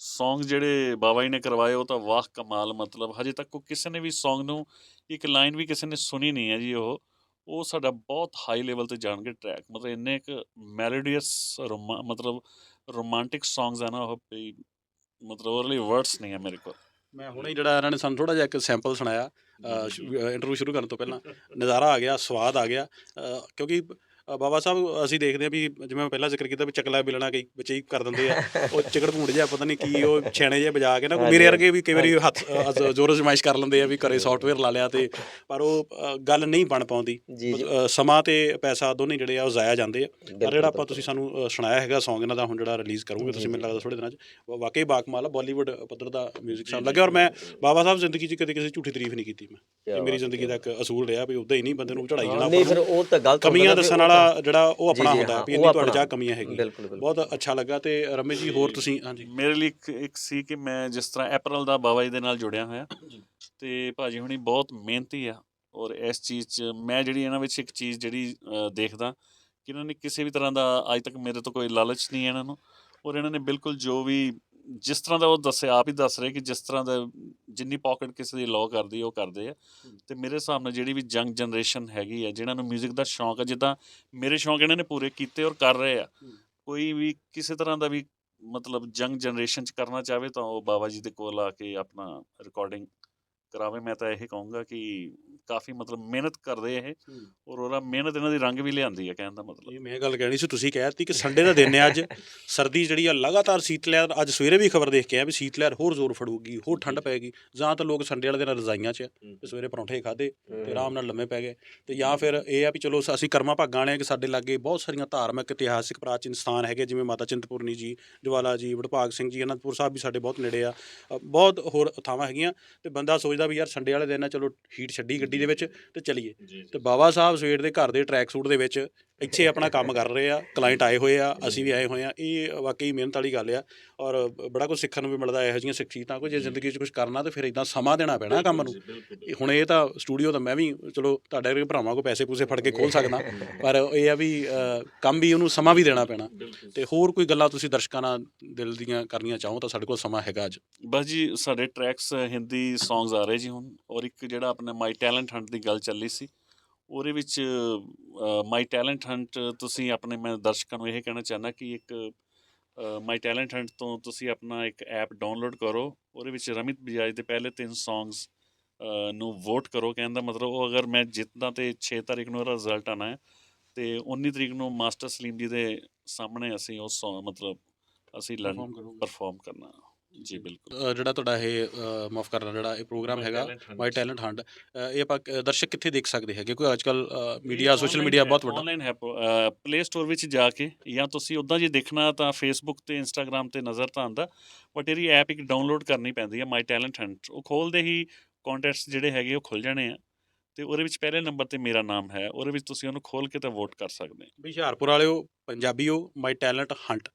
Song ਜਿਹੜੇ ਬਾਬਾ ਜੀ ਨੇ ਕਰਵਾਏ ਉਹ ਤਾਂ ਵਾਹ ਕਮਾਲ ਮਤਲਬ ਹਜੇ ਤੱਕ ਕੋਈ ਕਿਸੇ ਨੇ ਵੀ Song ਨੂੰ ਇੱਕ ਲਾਈਨ ਵੀ ਕਿਸੇ ਨੇ ਸੁਣੀ ਨਹੀਂ ਹੈ ਜੀ ਉਹ। ਉਹ ਸਾਡਾ ਬਹੁਤ ਹਾਈ ਲੈਵਲ ਤੇ ਜਾਣਗੇ ਟਰੈਕ ਮਤਲਬ ਇੰਨੇ ਇੱਕ ਮੈਲੋਡੀਅਸ ਮਤਲਬ ਰੋਮਾਂਟਿਕ Songs ਆ ਨਾ ਉਹ ਵੀ ਮਤਲਬ ਉਹਦੇ ਲਈ ਵਰਡਸ ਨਹੀਂ ਹੈ ਮੇਰੇ ਕੋਲ। ਮੈਂ ਹੁਣੇ ਜਿਹੜਾ ਇਹਨਾਂ ਨੇ ਸਾਨੂੰ ਥੋੜਾ ਜਿਹਾ ਇੱਕ ਸੈਂਪਲ ਸੁਣਾਇਆ ਇੰਟਰਵਿਊ ਸ਼ੁਰੂ ਕਰਨ ਤੋਂ ਪਹਿਲਾਂ। ਨਜ਼ਾਰਾ ਆ ਗਿਆ, ਸਵਾਦ ਆ ਗਿਆ ਕਿਉਂਕਿ ਅ, ਬਾਬਾ ਸਾਹਿਬ ਅਸੀਂ ਦੇਖਦੇ ਆ ਵੀ ਜਿਵੇਂ ਮੈਂ ਪਹਿਲਾਂ ਜ਼ਿਕਰ ਕੀਤਾ ਵੀ ਚਕਲਾ ਬਿਲਣਾ ਕਈ ਬੱਚੇ ਹੀ ਕਰ ਦਿੰਦੇ ਆ। ਉਹ ਚਿਕੜ ਭੂੰਡ ਜਿਹਾ ਪਤਾ ਨਹੀਂ ਕੀ ਉਹ ਛੇਣੇ ਜਿਹਾ ਵਜਾ ਕੇ ਨਾ ਕੋਈ ਮੇਰੇ ਵਰਗੇ ਵੀ ਕਈ ਵਾਰੀ ਹੱਥ ਅ, ਜ਼ੋਰ ਅਜ਼ਮਾਇਸ਼ ਕਰ ਲੈਂਦੇ ਆ ਵੀ ਘਰੇ ਸੌਫਟਵੇਅਰ ਲਾ ਲਿਆ ਤੇ ਪਰ ਉਹ ਅ, ਗੱਲ ਨਹੀਂ ਬਣ ਪਾਉਂਦੀ। ਜੀ ਜੀ। ਅ, ਸਮਾਂ ਤੇ ਪੈਸਾ ਦੋਨੇ ਜਿਹੜੇ ਆ ਉਹ ਜ਼ਾਇਆ ਜਾਂਦੇ ਆ। ਪਰ ਜਿਹੜਾ ਆਪਾਂ। ਤੁਸੀਂ ਸਾਨੂੰ ਅ, ਸੁਣਾਇਆ ਹੈਗਾ Song ਇਹਨਾਂ ਦਾ ਹੁਣ ਜਿਹੜਾ ਰਿਲੀਜ਼ ਕਰੋਗੇ ਤੁਸੀਂ ਮੈਨੂੰ। ਲੱਗਦਾ ਥੋੜੇ ਦਿਨਾਂ 'ਚ ਵਾ- ਵਾਕਈ ਬਾਕਮਾਲ ਆ ਬਾਲੀਵੁੱਡ ਪੱਧਰ ਦਾ 뮤직 ਸਾਨੂੰ ਲੱਗਿਆ। ਔਰ ਮੈਂ ਬਾਬਾ ਸਾਹਿਬ ਜ਼ਿੰਦਗੀ 'ਚ ਕਦੇ ਕਿਸੇ ਝੂਠੀ ਤਾਰੀਫ ਨਹੀਂ ਕੀਤੀ ਮੈਂ। ਇਹ ਮੇਰੀ ਜ਼ਿੰਦਗੀ ਦਾ ਇੱਕ ਅਸੂਲ ਰਿਹਾ ਵੀ ਉਦਾਂ ਹੀ ਨਹੀਂ ਬੰਦੇ ਨੂੰ ਚੜਾਈ ਜਾਣਾ ਨਹੀਂ ਫਿਰ। ਉਹ ਤਾਂ ਗਲਤ ਹੁੰਦਾ ਕਮੀਆਂ ਨਾ, ਦੱਸਣ ਤਾਂ- ਵਾਲਾ ਜਿਹੜਾ ਉਹ ਜੀ, ਆਪਣਾ ਜੀ, ਹੁੰਦਾ ਵੀ ਇੰਨੀ ਤੁਹਾਡੇ। ਚਾਹ ਕਮੀਆਂ ਹੈਗੀਆਂ। ਬਹੁਤ ਅੱਛਾ ਲੱਗਾ ਤੇ ਰਮੇਸ਼ ਜੀ ਹੋਰ ਤੁਸੀਂ ਹਾਂਜੀ। ਮੇਰੇ ਲਈ ਇੱਕ ਇੱਕ ਸੀ ਕਿ ਮੈਂ ਜਿਸ ਤਰ੍ਹਾਂ ਅਪ੍ਰੈਲ ਦਾ ਬਾਬਾ ਜੀ ਦੇ ਨਾਲ ਜੁੜਿਆ ਹੋਇਆ। ਤੇ ਭਾਜੀ ਹੁਣੀ ਬਹੁਤ ਮਿਹਨਤੀ ਆ ਔਰ ਇਸ ਚੀਜ਼ 'ਚ ਮੈਂ ਜਿਹੜੀ ਇਹਨਾਂ ਵਿੱਚ ਇੱਕ ਚੀਜ਼ ਜਿਹੜੀ ਦੇਖਦਾ ਕਿ ਇਹਨਾਂ ਨੇ ਕਿਸੇ ਵੀ ਤਰ੍ਹਾਂ ਦਾ ਅੱਜ ਤੱਕ ਮੇਰੇ ਤੋਂ ਕੋਈ ਲਾਲਚ ਨਹੀਂ ਹੈ ਇਹਨਾਂ ਨੂੰ। ਔਰ ਇਹਨਾਂ ਨੇ ਬਿਲਕੁਲ ਜੋ ਵੀ ਜਿਸ ਤਰ੍ਹਾਂ ਦਾ ਉਹ ਦੱਸਿਆ ਆਪ ਹੀ ਦੱਸ ਰਹੇ ਕਿ ਜਿਸ ਤਰ੍ਹਾਂ ਦਾ ਜਿੰਨੀ ਪਾਕਟ ਕਿਸੇ ਦੀ ਲੋ ਕਰਦੀ ਉਹ ਕਰਦੇ ਆ। ਤੇ ਮੇਰੇ ਹਿਸਾਬ ਨਾਲ ਜਿਹੜੀ ਵੀ ਯੰਗ ਜਨਰੇਸ਼ਨ ਹੈਗੀ ਆ ਜਿਨ੍ਹਾਂ ਨੂੰ 뮤직 ਦਾ ਸ਼ੌਂਕ ਹੈ ਜਿੱਦਾਂ ਮੇਰੇ ਸ਼ੌਂਕ ਇਹਨਾਂ ਨੇ ਪੂਰੇ ਕੀਤੇ ਔਰ ਕਰ ਰਹੇ ਆ। ਕੋਈ ਵੀ ਕਿਸੇ ਤਰ੍ਹਾਂ ਦਾ ਵੀ ਮਤਲਬ ਯੰਗ ਜਨਰੇਸ਼ਨ ਚ ਕਰਨਾ ਚਾਹਵੇ ਤਾਂ ਉਹ ਬਾਬਾ ਜੀ ਦੇ ਕੋਲ ਆ ਕੇ ਆਪਣਾ ਰਿਕਾਰਡਿੰਗ ਕਰਾਵੇ। ਮੈਂ ਤਾਂ ਇਹ ਕਹੂੰਗਾ ਕਿ ਕਾਫੀ ਮਤਲਬ ਮਿਹਨਤ ਕਰਦੇ ਇਹ ਔਰ ਉਹਦਾ ਮਿਹਨਤ ਇਹਨਾਂ ਦੀ ਰੰਗ ਵੀ ਲਿਆਂਦੀ ਹੈ ਕਹਿਣ ਦਾ ਮਤਲਬ। ਇਹ ਮੈਂ ਗੱਲ ਕਹਿਣੀ ਸੀ ਤੁਸੀਂ ਕਹਿ ਦਿੱਤੀ ਕਿ ਸੰਡੇ ਦਾ ਦਿਨ ਹੈ ਅੱਜ। *laughs* ਸਰਦੀ ਜਿਹੜੀ ਆ ਲਗਾਤਾਰ ਸੀਤ ਲਹਿਰ ਅੱਜ ਸਵੇਰੇ ਵੀ ਖਬਰ ਦੇਖ ਕੇ ਆਇਆ ਵੀ ਸੀਤ ਲਹਿਰ ਹੋਰ ਜ਼ੋਰ ਫੜੂਗੀ ਹੋਰ ਠੰਡ ਪੈਗੀ ਜਾਂ ਤਾਂ ਲੋਕ ਸੰਡੇ ਵਾਲੇ ਦਿਨ ਰਜ਼ਾਈਆਂ 'ਚ ਆ, ਤੇ ਸਵੇਰੇ ਪਰੌਂਠੇ ਖਾਦੇ ਤੇ ਆਰਾਮ ਨਾਲ ਲੰਮੇ ਪੈ ਗਏ। ਤੇ ਜਾਂ ਫਿਰ ਇਹ ਆ ਵੀ ਚਲੋ ਅਸੀਂ ਕਰਮਾਂ ਭਾਗਾਂ ਵਾਲੇ ਆ ਕਿ ਸਾਡੇ ਲਾਗੇ ਬਹੁਤ ਸਾਰੀਆਂ ਧਾਰਮਿਕ ਇਤਿਹਾਸਿਕ ਪ੍ਰਾਚੀਨ ਸਥਾਨ ਹੈਗੇ ਜਿਵੇਂ ਮਾਤਾ ਚਿੰਤਪੁਰਨੀ ਜੀ ਜਵਾਲਾ ਜੀ ਵਡਭਾਗ ਸਿੰਘ ਜੀ ਅਨੰਦਪੁਰ ਸਾਹਿਬ ਵੀ ਸਾਡੇ ਬਹੁਤ ਨੇੜੇ ਆ। ਬਹੁਤ ਹੋਰ ਥਾਵਾਂ ਹੈਗੀਆਂ। ਤੇ ਬੰਦਾ ਸੋਚਦਾ ਵੀ ਯਾਰ ਸੰਡੇ ਵਾਲੇ ਦਿਨ ਆ ਚਲੋ ਹੀਟ ਛੱਡੀ ਗੱਡੀ ਦੇ ਵਿੱਚ ਤੇ ਚਲੀਏ। ਤੇ ਬਾਬਾ ਸਾਹਿਬ ਸਵੇਰ ਦੇ ਘਰ ਦੇ ਟਰੈਕ ਸੂਟ ਦੇ ਵਿੱਚ ਇੱਥੇ ਆਪਣਾ ਕੰਮ ਕਰ ਰਹੇ ਆ ਕਲਾਇੰਟ ਆਏ ਹੋਏ ਆ ਅਸੀਂ ਵੀ ਆਏ ਹੋਏ ਆ। ਇਹ ਵਾਕਈ ਮਿਹਨਤ ਵਾਲੀ ਗੱਲ ਆ ਔਰ ਬੜਾ ਕੁਝ ਸਿੱਖਣ ਨੂੰ ਵੀ ਮਿਲਦਾ ਇਹੋ ਜਿਹੀਆਂ ਸਿੱਖੀਤਾਂ ਕੋਈ ਜੇ ਜ਼ਿੰਦਗੀ 'ਚ ਕੁਝ ਕਰਨਾ ਤੇ ਫਿਰ ਇਦਾਂ ਸਮਾਂ ਦੇਣਾ ਪੈਣਾ ਕੰਮ ਨੂੰ। ਹੁਣ ਇਹ ਤਾਂ ਸਟੂਡੀਓ ਤਾਂ ਮੈਂ ਵੀ ਚਲੋ ਤੁਹਾਡੇ ਵਰਗੇ ਭਰਾਵਾਂ ਕੋ ਪੈਸੇ ਪੂਸੇ ਫੜ ਕੇ ਖੋਲ ਸਕਦਾ ਪਰ ਇਹ ਆ ਵੀ ਕੰਮ ਵੀ ਉਹਨੂੰ ਸਮਾਂ ਵੀ ਦੇਣਾ ਪੈਣਾ। ਤੇ ਹੋਰ ਕੋਈ ਗੱਲਾਂ ਤੁਸੀਂ ਦਰਸ਼ਕਾਂ ਨਾਲ ਦਿਲ ਦੀਆਂ ਕਰਨੀਆਂ ਚਾਹੋ ਤਾਂ ਸਾਡੇ ਕੋਲ ਸਮਾਂ ਹੈਗਾ ਅੱਜ। ਬਸ ਜੀ ਸਾਡੇ ਟਰੈਕਸ ਹਿੰਦੀ ਸੌਂਗਸ ਆ ਰਹੇ ਜੀ ਹੁਣ ਔਰ ਇੱਕ ਜਿਹੜਾ ਆਪਣਾ ਮਾਈ ਟੈਲੈਂਟ ਹੰਟ ਦੀ ਗੱਲ ਚੱਲੀ ਸੀ ਉਹਦੇ ਵਿੱਚ ਮਾਈ ਟੈਲੈਂਟ ਹੰਟ ਤੁਸੀਂ ਆਪਣੇ ਮੈਂ ਦਰਸ਼ਕਾਂ ਨੂੰ ਇਹ ਕਹਿਣਾ ਚਾਹੁੰਦਾ ਕਿ ਇੱਕ ਮਾਈ ਟੈਲੈਂਟ ਹੰਟ ਤੋਂ ਤੁਸੀਂ ਆਪਣਾ ਇੱਕ ਐਪ ਡਾਊਨਲੋਡ ਕਰੋ ਉਹਦੇ ਵਿੱਚ ਰਮਿਤ ਬਜਾਜ ਦੇ ਪਹਿਲੇ ਤਿੰਨ ਸੌਂਗਸ ਨੂੰ ਵੋਟ ਕਰੋ ਕਹਿਣ ਦਾ ਮਤਲਬ ਉਹ ਅਗਰ ਮੈਂ ਜਿੱਤਦਾ ਤੇ 6 ਤਾਰੀਖ ਨੂੰ ਉਹਦਾ ਰਿਜ਼ਲਟ ਆਣਾ ਹੈ ਤੇ 19 ਤਰੀਕ ਨੂੰ ਮਾਸਟਰ ਸਲੀਮ ਜੀ ਦੇ ਸਾਹਮਣੇ ਅਸੀਂ ਉਹ ਮਤਲਬ ਅਸੀਂ ਕਰੋਗੇ। ਪਰਫਾਰਮ ਕਰਨਾ ਜੀ ਬਿਲਕੁਲ। ਜਿਹੜਾ ਤੁਹਾਡਾ ਇਹ ਮਾਫ ਕਰਨਾ ਜਿਹੜਾ ਇਹ ਪ੍ਰੋਗਰਾਮ ਹੈਗਾ ਮਾਈ ਟੈਲੈਂਟ ਹੰਡ ਇਹ ਆਪਾਂ ਦਰਸ਼ਕ ਕਿੱਥੇ ਦੇਖ ਸਕਦੇ ਹੈਗੇ? ਕੋਈ ਅੱਜਕੱਲ ਮੀਡੀਆ ਸੋਸ਼ਲ ਮੀਡੀਆ ਬਹੁਤ ਵੱਡਾ। ਆਨਲਾਈਨ ਹੈ ਪਲੇ ਸਟੋਰ ਵਿੱਚ ਜਾ ਕੇ ਜਾਂ ਤੁਸੀਂ ਉਦਾਂ ਜੇ ਦੇਖਣਾ ਤਾਂ ਫੇਸਬੁੱਕ ਤੇ ਇੰਸਟਾਗ੍ਰam ਤੇ ਨਜ਼ਰ ਤਾਂ ਆਉਂਦਾ ਬਟ ਇਹਦੀ ਐਪ ਇੱਕ ਡਾਊਨਲੋਡ ਕਰਨੀ ਪੈਂਦੀ ਹੈ ਮਾਈ ਟੈਲੈਂਟ ਹੰਟ ਉਹ ਖੋਲਦੇ ਹੀ ਕੰਟੈਸਟ ਜਿਹੜੇ ਹੈਗੇ ਉਹ ਖੁੱਲ ਜਾਣੇ ਆ ਤੇ ਉਹਦੇ ਵਿੱਚ ਪਹਿਲੇ ਨੰਬਰ ਤੇ ਮੇਰਾ ਨਾਮ ਹੈ ਉਹਦੇ ਵਿੱਚ ਤੁਸੀਂ ਉਹਨੂੰ ਖੋਲ ਕੇ ਤਾਂ ਵੋਟ ਕਰ ਸਕਦੇ ਹੋ। ਵੀ ਹੁਸ਼ਿਆਰਪੁਰ ਵਾਲਿਓ ਪੰਜਾਬੀਓ ਮਾਈ ਟੈਲੈਂਟ ਹੰਟ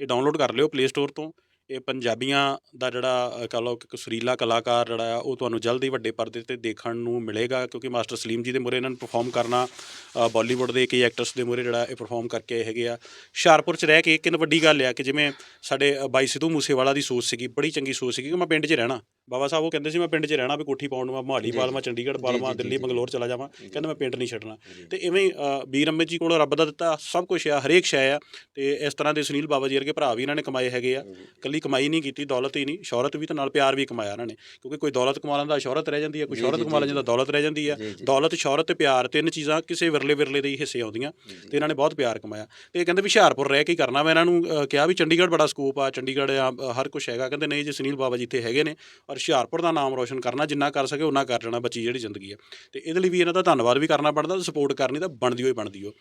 ਇਹ ਡਾਊਨਲੋਡ ਕਰ ਲਿਓ ਪਲੇ ਸਟੋਰ ਤੋਂ। ਇਹ ਪੰਜਾਬੀਆਂ ਦਾ ਜਿਹੜਾ ਅ, ਕਹ ਲਓ ਕਿ ਇੱਕ ਸੁਰੀਲਾ ਕਲਾਕਾਰ ਜਿਹੜਾ ਆ ਉਹ ਤੁਹਾਨੂੰ ਜਲਦੀ ਵੱਡੇ ਪਰਦੇ ਤੇ ਦੇਖਣ ਨੂੰ ਮਿਲੇਗਾ ਕਿਉਂਕਿ ਮਾਸਟਰ ਸਲੀਮ ਜੀ ਦੇ ਮੂਹਰੇ ਇਹਨਾਂ ਨੂੰ ਪਰਫਾਰਮ ਕਰਨਾ ਅ, ਬਾਲੀਵੁੱਡ ਦੇ ਕਈ ਐਕਟਰਸ ਦੇ ਮੂਹਰੇ ਜਿਹੜਾ ਇਹ ਪਰਫਾਰਮ ਕਰਕੇ ਆਏ ਹੈਗੇ ਆ। ਹੁਸ਼ਿਆਰਪੁਰ ਚ ਰਹਿ ਕੇ ਕਿੰਨ ਵੱਡੀ ਗੱਲ ਆ ਕਿ ਜਿਵੇਂ ਸਾਡੇ ਬਾਈ ਸਿੱਧੂ ਮੂਸੇਵਾਲਾ ਦੀ ਸੋਚ ਸੀਗੀ ਬੜੀ ਚੰਗੀ ਸੋਚ ਸੀਗੀ ਕਿ ਮੈਂ ਪਿੰਡ 'ਚ ਰਹਿਣਾ। ਬਾਬਾ ਸਾਹਿਬ ਉਹ ਕਹਿੰਦੇ ਸੀ ਮੈਂ ਪਿੰਡ 'ਚ ਰਹਿਣਾ ਵੀ ਕੋਠੀ ਪਾਉਣ ਨੂੰ ਮੈਂ ਮੋਹਾਲੀ ਪਾਲਮਾ। ਚੰਡੀਗੜ੍ਹ ਪਾਲਮਾ ਦਿੱਲੀ ਜੀ, ਬੰਗਲੌਰ ਚਲਾ ਜਾਵਾਂ। ਕਹਿੰਦਾ ਮੈਂ ਪਿੰਡ ਨਹੀਂ ਛੱਡਣਾ। ਤੇ ਇਵੇਂ ਵੀਰ ਅੰਮ੍ਰਿਤ ਜੀ ਕੋਲੋਂ ਰੱਬ ਦਾ ਦਿੱਤਾ ਸਭ ਕੁਝ ਆ ਹਰੇਕ ਸ਼ੈ ਆ ਤੇ ਇਸ ਤਰ੍ਹਾਂ ਦੇ ਸੁਨੀਲ ਬਾਬਾ ਜੀ ਵਰਗੇ ਭਰਾ ਵੀ ਇਹਨਾਂ ਨੇ ਕਮਾਏ ਹੈਗੇ ਆ। ਕੱਲੀ ਕਮਾਈ ਨਹੀਂ ਕੀਤੀ ਦੌਲਤ ਹੀ ਨਹੀਂ ਸ਼ੌਹਰਤ ਵੀ ਤੇ ਨਾਲ ਪਿਆਰ ਵੀ ਕਮਾਇਆ ਇਹਨਾਂ ਨੇ ਕਿਉਂਕਿ ਕੋਈ ਦੌਲਤ ਕਮਾ ਲੈਂਦਾ ਸ਼ੌਹਰਤ ਰਹਿ ਜਾਂਦੀ ਹੈ ਕੋਈ ਸ਼ੌਹਰਤ ਕਮਾ ਜੀ, ਲੈਂਦਾ ਜੀ। ਦੌਲਤ ਰਹਿ ਜਾਂਦੀ ਹੈ ਜੀ। ਦੌਲਤ ਸ਼ੌਹਰਤ ਤੇ ਪਿਆਰ ਤਿੰਨ ਚੀਜ਼ਾਂ ਕਿਸੇ ਵਿਰਲੇ ਵਿਰਲੇ ਦੇ ਹੀ ਹਿੱਸੇ ਆਉਂਦੀਆਂ। ਤੇ ਇਹਨਾਂ ਨੇ ਬਹੁਤ ਪਿਆਰ ਕਮਾਇਆ ਤੇ ਇਹ ਕਹਿੰਦੇ ਵੀ ਹੁਸ਼ਿਆਰਪੁਰ ਰਹਿ ਕੇ ਕਰਨਾ ਮੈਂ ਇਹਨਾਂ ਨੂੰ ਕਿਹਾ ਵੀ ਚੰਡੀਗੜ੍ਹ ਬੜਾ ਸਕੋਪ ਆ ਚੰਡੀਗੜ੍ਹ ਆ ਹਰ ਕੁਝ ਹੈਗਾ ਕਹਿੰਦੇ ਨਹੀਂ ਜੀ ਸੁਨੀਲ ਬਾਬਾ ਜੀ ਇੱਥੇ ਹੈਗੇ ਨੇ ਔਰ ਹੁਸ਼ਿਆਰਪੁਰ ਦਾ ਨਾਮ ਰੋਸ਼ਨ ਕਰਨਾ ਜਿੰਨਾ ਕਰ ਸਕੇ ਉਹਨਾਂ ਕਰ ਜਾਣਾ ਬੱਚੀ ਜਿਹੜੀ ਜ਼ਿੰਦਗੀ ਹੈ ਤੇ ਇਹਦੇ ਲਈ ਵੀ ਇਹਨਾਂ ਦਾ ਧੰਨਵਾਦ ਵੀ ਕਰਨਾ ਬਣਦਾ ਸਪੋਰਟ ਕਰਨੀ ਤਾਂ ਬਣਦੀ ਹੋਈ ਬਣਦੀ ਹੋ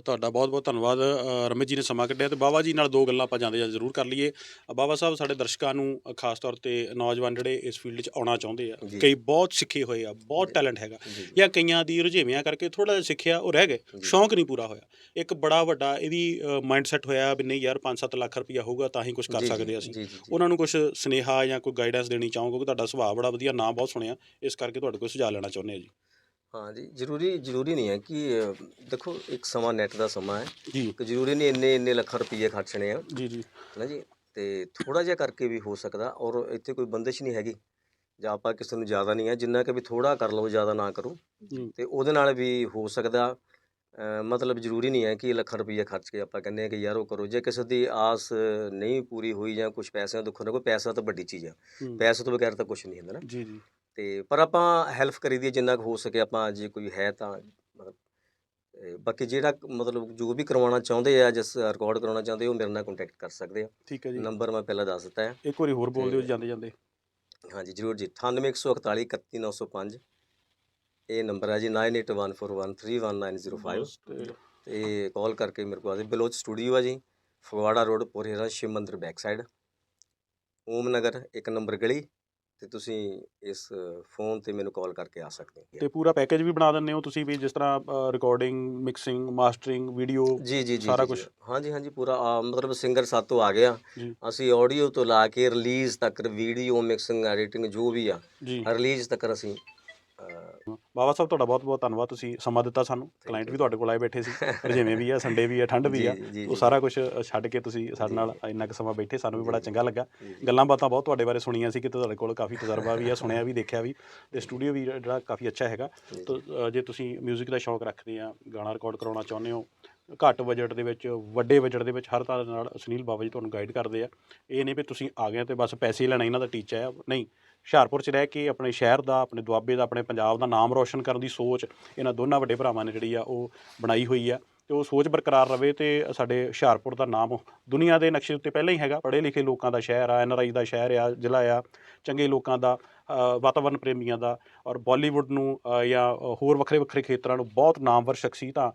ਤੁਹਾਡਾ ਬਹੁਤ ਬਹੁਤ ਧੰਨਵਾਦ ਅ, ਰਮਿਤ ਜੀ ਨੇ ਸਮਾਂ ਕੱਢਿਆ ਤੇ ਬਾਬਾ ਜੀ ਨਾਲ ਦੋ ਗੱਲਾਂ ਆਪਾਂ ਜਾਂਦੇ ਜਾਂ ਜ਼ਰੂਰ ਕਰ ਲਈਏ। ਬਾਬਾ ਸਾਹਿਬ ਸਾਡੇ ਦਰਸ਼ਕਾਂ ਨੂੰ ਖਾਸ ਤੌਰ ਤੇ ਨੌਜਵਾਨ ਜਿਹੜੇ ਇਸ ਫੀਲਡ 'ਚ ਆਉਣਾ ਚਾਹੁੰਦੇ ਆ। ਕਈ ਬਹੁਤ ਸਿੱਖੇ ਹੋਏ ਆ ਬਹੁਤ ਟੈਲੈਂਟ ਹੈਗਾ ਜੀ, ਕਈਆਂ ਦੀ ਰੁਝੇਵਿਆਂ ਕਰਕੇ ਥੋੜਾ ਜਿਹਾ ਸਿੱਖਿਆ ਉਹ ਰਹਿ ਗਏ। ਸ਼ੌਂਕ ਨਹੀਂ ਪੂਰਾ ਹੋਇਆ। ਇੱਕ ਬੜਾ ਵੱਡਾ ਇਹਦੀ ਮਾਈਂਡ ਸੈਟ ਹੋਇਆ ਵੀ ਨਹੀਂ ਯਾਰ 5-7 ਲੱਖ ਰੁਪਇਆ ਹੋਊਗਾ ਤਾਂ ਹੀ ਕੁਝ ਕਰ ਸਕਦੇ ਅਸੀਂ। ਉਹਨਾਂ ਨੂੰ ਕੁਝ ਸਨੇਹਾ ਜਾਂ ਕੋਈ ਗਾਈਡੈਂਸ ਦੇਣੀ ਚਾਹੋ ਕਿਉਂਕਿ ਤੁਹਾਡਾ ਸੁਭਾਅ ਬੜਾ ਵਧੀਆ ਨਾਮ ਬਹੁਤ ਸੁਣਿਆ ਇਸ ਕਰਕੇ ਤੁਹਾਡੇ ਕੋਲ ਸੁਝਾਅ ਲੈਣਾ ਚਾਹੁੰਦੇ ਆ ਜੀ। ਹਾਂ ਜੀ ਜ਼ਰੂਰੀ ਜ਼ਰੂਰੀ ਨਹੀਂ ਹੈ ਕਿ ਅ, ਦੇਖੋ ਇੱਕ ਸਮਾਂ ਨੈਟ ਦਾ ਸਮਾਂ ਹੈ ਜੀ। ਕਿ ਜ਼ਰੂਰੀ ਨਹੀਂ ਇੰਨੇ ਇੰਨੇ ਲੱਖਾਂ ਰੁਪਏ ਖਰਚਣੇ ਆ। ਜੀ ਜੀ। ਹੈ ਨਾ ਜੀ? ਤੇ ਥੋੜਾ ਜਿਹਾ ਕਰਕੇ ਵੀ ਹੋ ਸਕਦਾ ਔਰ ਇੱਥੇ ਕੋਈ ਬੰਦਿਸ਼ ਨਹੀਂ ਹੈਗੀ। ਜਾਂ ਆਪਾਂ ਕਿਸੇ ਨੂੰ ਜ਼ਿਆਦਾ ਨਹੀਂ ਹੈ ਜਿੰਨਾ ਕਿ ਵੀ ਥੋੜਾ ਕਰ ਲਓ ਜ਼ਿਆਦਾ ਨਾ ਕਰੋ। ਜੀ। ਤੇ ਉਹਦੇ ਨਾਲ ਵੀ ਹੋ ਸਕਦਾ ਮਤਲਬ ਜ਼ਰੂਰੀ ਨਹੀਂ ਹੈ ਕਿ ਲੱਖਾਂ ਰੁਪਏ ਖਰਚ ਕੇ ਆਪਾਂ ਕਹਿੰਦੇ ਹਾਂ ਕਿ ਯਾਰ ਉਹ ਕਰੋ। ਜੇ ਕਿਸੇ ਦੀ ਆਸ ਨਹੀਂ ਪੂਰੀ ਹੋਈ ਜਾਂ ਕੁਝ ਪੈਸਿਆਂ ਦੁੱਖ ਨਾ ਕੋਈ ਪੈਸਾ ਤਾਂ ਵੱਡੀ ਚੀਜ਼ ਆ। ਪੈਸੇ ਤੋਂ ਬਗੈਰ ਤਾਂ ਕੁਝ ਨਹੀਂ ਹੁੰਦਾ ਨਾ। ਜੀ ਜੀ। ਤੇ ਪਰ ਆਪਾਂ ਹੈਲਪ ਕਰੀਦੀ ਹੈ ਜਿੰਨਾ ਕੁ ਹੋ ਸਕੇ ਆਪਾਂ ਜੇ ਕੋਈ ਹੈ ਤਾਂ ਮਤਲਬ ਬਾਕੀ ਜਿਹੜਾ ਮਤਲਬ ਜੋ ਵੀ ਕਰਵਾਉਣਾ ਚਾਹੁੰਦੇ ਆ ਜਿਸ ਰਿਕਾਰਡ ਕਰਾਉਣਾ ਚਾਹੁੰਦੇ ਉਹ ਮੇਰੇ ਨਾਲ ਕੰਟੈਕਟ ਕਰ ਸਕਦੇ ਆ। ਠੀਕ ਹੈ ਜੀ। ਨੰਬਰ ਮੈਂ ਪਹਿਲਾਂ ਦੱਸ ਦਿੱਤਾ ਹੈ। ਇੱਕ ਵਾਰੀ ਹੋਰ ਬੋਲ ਦਿਓ ਜਾਂਦੇ ਜਾਂਦੇ ਹਾਂਜੀ ਜਰੂਰ ਜੀ। 9814 31905 ਇਹ ਨੰਬਰ ਹੈ ਜੀ 9814131905 ਤੇ ਕਾਲ ਕਰਕੇ ਮੇਰੇ ਕੋਲ ਆ ਜਾਓ ਬਲੋਚ ਸਟੂਡੀਓ ਆ ਜੀ ਫਗਵਾੜਾ ਰੋਡ ਪੋਰੇਰਾ ਸ਼ਿਵ ਮੰਦਿਰ ਬੈਕ ਸਾਈਡ ਓਮ ਨਗਰ ਇੱਕ ਨੰਬਰ ਗਲੀ ਤੇ ਤੁਸੀਂ ਇਸ ਫੋਨ ਤੇ ਮੈਨੂੰ ਕਾਲ ਕਰਕੇ ਆ ਸਕਦੇ ਹੋ। ਤੇ ਪੂਰਾ ਪੈਕੇਜ ਵੀ ਬਣਾ ਦਿੰਦੇ ਹੋ ਤੁਸੀਂ ਵੀ ਜਿਸ ਤਰ੍ਹਾਂ ਰਿਕਾਰਡਿੰਗ ਮਿਕਸਿੰਗ ਮਾਸਟਰਿੰਗ ਵੀਡੀਓ ਜੀ ਜੀ ਜੀ ਸਾਰਾ ਜੀ, ਜੀ। ਕੁਛ? ਹਾਂਜੀ ਹਾਂਜੀ ਪੂਰਾ ਮਤਲਬ ਸਿੰਗਰ ਸਾਤੋਂ ਆ ਗਿਆ। ਜੀ। ਅਸੀਂ ਆਡੀਓ ਤੋਂ ਲਾ ਕੇ ਰਿਲੀਜ਼ ਤੱਕ ਵੀਡੀਓ ਮਿਕਸਿੰਗ ਐਡੀਟਿੰਗ ਜੋ ਵੀ ਆ ਜੀ। ਰਿਲੀਜ਼ ਤੱਕ ਅਸੀਂ ਬਾਬਾ ਸਾਹਿਬ ਤੁਹਾਡਾ ਬਹੁਤ ਬਹੁਤ ਧੰਨਵਾਦ। ਤੁਸੀਂ ਸਮਾਂ ਦਿੱਤਾ ਸਾਨੂੰ। ਕਲਾਇੰਟ ਵੀ ਤੁਹਾਡੇ ਕੋਲ ਆਏ ਬੈਠੇ ਸੀ। ਜਿਵੇਂ ਵੀ ਆ ਸੰਡੇ ਵੀ ਆ ਠੰਡ ਵੀ ਆ। ਉਹ। ਸਾਰਾ ਕੁਝ ਛੱਡ ਕੇ ਤੁਸੀਂ ਸਾਡੇ ਨਾਲ ਇੰਨਾ ਕੁ ਸਮਾਂ ਬੈਠੇ ਸਾਨੂੰ ਵੀ ਬੜਾ ਚੰਗਾ ਲੱਗਾ। ਗੱਲਾਂ ਬਾਤਾਂ ਬਹੁਤ ਤੁਹਾਡੇ ਬਾਰੇ ਸੁਣੀਆਂ ਸੀ ਕਿ ਤੁਹਾਡੇ ਕੋਲ ਕਾਫੀ ਤਜਰਬਾ ਵੀ ਆ ਸੁਣਿਆ ਵੀ ਦੇਖਿਆ ਵੀ। ਤੇ ਸਟੂਡੀਓ ਵੀ ਜਿਹੜਾ ਕਾਫੀ ਅੱਛਾ ਹੈਗਾ। ਜੀ। ਤੋ ਜੇ। ਤੁਸੀਂ 뮤직 ਦਾ ਸ਼ੌਕ ਰੱਖਦੇ ਆ ਗਾਣਾ ਰਿਕਾਰਡ ਕਰਾਉਣਾ ਚਾਹੁੰਦੇ ਹੋ ਘੱਟ ਬਜਟ ਦੇ ਵਿੱਚ ਵੱਡੇ ਬਜਟ ਦੇ ਵਿੱਚ ਹਰ ਤਰ੍ਹਾਂ ਦੇ ਨਾਲ ਸੁਨੀਲ ਬਾਬਾ ਜੀ ਤੁਹਾਨੂੰ ਗਾਈਡ ਕਰਦੇ ਆ। ਇਹ ਨਹੀਂ ਵੀ ਤੁਸੀਂ ਆ ਗਏ ਤੇ ਬਸ ਪੈਸੇ ਲੈਣਾ ਇਹਨਾਂ ਦਾ ਟੀਚਾ ਹੈ ਨਹੀਂ ਹੁਸ਼ਿਆਰਪੁਰ 'ਚ ਰਹਿ ਕੇ ਆਪਣੇ ਸ਼ਹਿਰ ਦਾ ਆਪਣੇ ਦੁਆਬੇ ਦਾ ਆਪਣੇ ਪੰਜਾਬ ਦਾ ਨਾਮ ਰੋਸ਼ਨ ਕਰਨ ਦੀ ਸੋਚ ਇਹਨਾਂ ਦੋਨਾਂ ਵੱਡੇ ਭਰਾਵਾਂ ਨੇ ਜਿਹੜੀ ਆ ਉਹ ਬਣਾਈ ਹੋਈ ਆ ਤੇ ਉਹ ਸੋਚ ਬਰਕਰਾਰ ਰਵੇ ਤੇ ਸਾਡੇ ਹੁਸ਼ਿਆਰਪੁਰ ਦਾ ਨਾਮ ਦੁਨੀਆ ਦੇ ਨਕਸ਼ੇ ਉੱਤੇ ਪਹਿਲਾਂ ਹੀ ਹੈਗਾ। ਪੜ੍ਹੇ ਲਿਖੇ ਲੋਕਾਂ ਦਾ ਸ਼ਹਿਰ ਆ ਐਨਆਰਆਈ ਦਾ ਸ਼ਹਿਰ ਆ ਜ਼ਿਲ੍ਹਾ ਆ ਚੰਗੇ ਲੋਕਾਂ ਦਾ ਅ, ਵਾਤਾਵਰਣ ਪ੍ਰੇਮੀਆਂ ਦਾ ਔਰ ਬਾਲੀਵੁੱਡ ਨੂੰ ਜਾਂ ਹੋਰ ਵੱਖਰੇ ਵੱਖਰੇ ਖੇਤਰਾਂ ਨੂੰ ਬਹੁਤ ਨਾਮਵਰ ਸ਼ਖਸੀਅਤਾਂ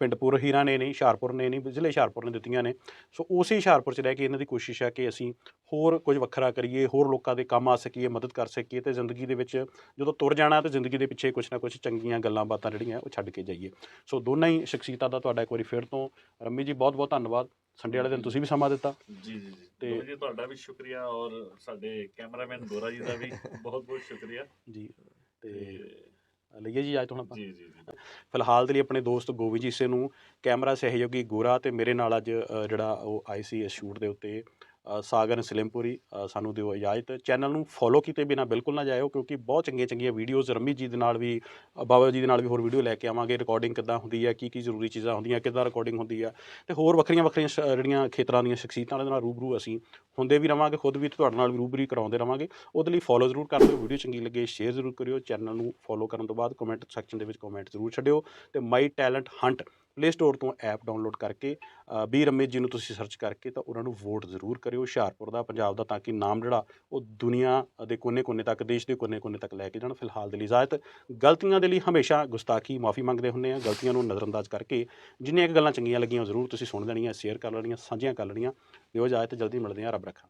ਪਿੰਡ ਪੁਰ ਹੀਰਾ ਨੇ ਨਹੀਂ ਹੁਸ਼ਿਆਰਪੁਰ ਨੇ ਨਹੀਂ ਜ਼ਿਲ੍ਹੇ ਹੁਸ਼ਿਆਰਪੁਰ ਨੇ ਦਿੱਤੀਆਂ ਨੇ। ਸੋ ਉਸੇ ਹੁਸ਼ਿਆਰਪੁਰ 'ਚ ਰਹਿ ਕੇ ਇਹਨਾਂ ਦੀ ਕੋਸ਼ਿਸ਼ ਹੈ ਕਿ ਅਸੀਂ ਹੋਰ ਕੁਝ ਵੱਖਰਾ ਕਰੀਏ ਹੋਰ ਲੋਕਾਂ ਦੇ ਕੰਮ ਆ ਸਕੀਏ ਮਦਦ ਕਰ ਸਕੀਏ ਤੇ ਜ਼ਿੰਦਗੀ ਦੇ ਵਿੱਚ ਜਦੋਂ ਤੁਰ ਜਾਣਾ ਤੇ ਜ਼ਿੰਦਗੀ ਦੇ ਪਿੱਛੇ ਕੁਝ ਨਾ ਕੁਝ ਚੰਗੀਆਂ ਗੱਲਾਂ ਬਾਤਾਂ ਜਿਹੜੀਆਂ ਉਹ ਛੱਡ ਕੇ ਜਾਈਏ। ਸੋ ਦੋਨਾਂ ਹੀ ਸ਼ਖਸੀਅਤਾਂ ਦਾ ਤੁਹਾਡਾ ਇੱਕ ਵਾਰੀ ਫਿਰ ਤੋਂ ਰੰਮੀ ਜੀ ਬਹੁਤ ਬਹੁਤ ਧੰਨਵਾਦ। ਸੰਡੇ ਵਾਲੇ ਦਿਨ ਤੁਸੀਂ ਵੀ ਸਮਾਂ ਦਿੱਤਾ। ਜੀ ਜੀ ਜੀ। ਤੇ- ਜੀ ਤੁਹਾਡਾ ਵੀ ਸ਼ੁਕਰੀਆ ਔਰ ਸਾਡੇ ਕੈਮਰਾਮੈਨ ਗੋਰਾ ਜੀ ਦਾ ਵੀ ਬਹੁਤ ਬਹੁਤ ਸ਼ੁਕਰੀਆ। ਜੀ ਤੇ ਲਈਏ ਜੀ ਅੱਜ ਤੋਂ ਆਪਾਂ। ਜੀ ਜੀ ਫਿਲਹਾਲ ਦੇ ਲਈ ਆਪਣੇ ਦੋਸਤ ਗੋਵੀ ਜੀ ਸੇ ਨੂੰ ਕੈਮਰਾ ਸਹਿਯੋਗੀ ਗੋਰਾ ਤੇ ਮੇਰੇ ਨਾਲ ਅੱਜ ਅ, ਜਿਹੜਾ ਉਹ ਆਈ ਸੀ ਇਸ ਸ਼ੂਟ ਦੇ ਉੱਤੇ। ਸਾਗਰ ਸਲਿਮਪੁਰੀ ਸਾਨੂੰ ਦਿਓ ਇਜਾਜ਼ਤ। ਚੈਨਲ ਨੂੰ ਫੋਲੋ ਕੀਤੇ ਬਿਨਾ ਬਿਲਕੁਲ ਨਾ ਜਾਇਓ, ਕਿਉਂਕਿ ਬਹੁਤ ਚੰਗੀਆਂ ਚੰਗੀਆਂ ਵੀਡੀਓਜ਼ ਰਮੀ ਜੀ ਦੇ ਨਾਲ ਵੀ ਬਾਬਾ ਜੀ ਦੇ ਨਾਲ ਵੀ ਹੋਰ ਵੀਡੀਓ ਲੈ ਕੇ ਆਵਾਂਗੇ। ਰਿਕਾਰਡਿੰਗ ਕਿੱਦਾਂ ਹੁੰਦੀ ਹੈ ਕੀ ਕੀ ਜ਼ਰੂਰੀ ਚੀਜ਼ਾਂ ਹੁੰਦੀਆਂ, ਕਿੱਦਾਂ ਰਿਕਾਰਡਿੰਗ ਹੁੰਦੀ ਆ ਤੇ ਹੋਰ ਵੱਖਰੀਆਂ ਵੱਖਰੀਆਂ ਜਿਹੜੀਆਂ ਖੇਤਰਾਂ ਦੀਆਂ ਸ਼ਖਸੀਅਤਾਂ ਦੇ ਨਾਲ ਰੂਬਰੂ ਅਸੀਂ ਹੁੰਦੇ ਵੀ ਰਵਾਂਗੇ, ਖੁਦ ਵੀ ਤੁਹਾਡੇ ਨਾਲ ਵੀ ਰੂਬਰੀ ਕਰਾਉਂਦੇ ਰਵਾਂਗੇ। ਉਹਦੇ ਲਈ ਫੋਲੋ ਜ਼ਰੂਰ ਕਰ ਦਿਓ ਵੀਡੀਓ ਚੰਗੀ ਲੱਗੇ ਸ਼ੇਅਰ ਜ਼ਰੂਰ ਕਰਿਓ ਚੈਨਲ ਨੂੰ ਫੋਲੋ ਕਰਨ ਤੋਂ ਬਾਅਦ ਕਮੈਂਟ ਸੈਕਸ਼ਨ ਦੇ ਵਿੱਚ ਕਮੈਂਟ ਜ਼ਰੂਰ ਛੱਡਿਓ। ਤੇ my talent hunt play store ਤੋਂ ਐਪ ਡਾਊਨਲੋਡ ਕਰਕੇ ਬੀ ਰਮੇਸ਼ ਜੀ ਨੂੰ ਤੁਸੀਂ ਸਰਚ ਕਰਕੇ ਤਾਂ ਉਹਨਾਂ ਨੂੰ ਵੋਟ ਜ਼ਰੂਰ ਕਰਿਓ ਹੁਸ਼ਿਆਰਪੁਰ ਦਾ, ਪੰਜਾਬ ਦਾ, ਤਾਂ ਕਿ ਨਾਮ ਜਿਹੜਾ ਉਹ ਦੁਨੀਆ ਦੇ ਕੋਨੇ-ਕੋਨੇ ਤੱਕ, ਦੇਸ਼ ਦੇ ਕੋਨੇ-ਕੋਨੇ ਤੱਕ ਲੈ ਕੇ ਜਾਣ। ਫਿਲਹਾਲ ਦੇ ਲਈ ਇਜਾਜ਼ਤ। ਗਲਤੀਆਂ ਦੇ ਲਈ ਹਮੇਸ਼ਾ ਗੁਸਤਾਖੀ ਮਾਫੀ ਮੰਗਦੇ ਹੁੰਦੇ ਆ। ਗਲਤੀਆਂ ਨੂੰ ਨਜ਼ਰਅੰਦਾਜ਼ ਕਰਕੇ ਜਿੰਨੀਆਂ ਕੁ ਗੱਲਾਂ ਚੰਗੀਆਂ ਲੱਗੀਆਂ ਜ਼ਰੂਰ ਤੁਸੀਂ ਸੁਣ ਲੈਣੀਆਂ ਸ਼ੇਅਰ ਕਰ ਲੈਣੀਆਂ, ਸਾਂਝੀਆਂ ਕਰ ਲੈਣੀਆਂ। ਦਿਓ ਇਜਾਜ਼ਤ, ਜਲਦੀ ਮਿਲਦੇ ਹਾਂ, ਰੱਬ ਰੱਖਾ।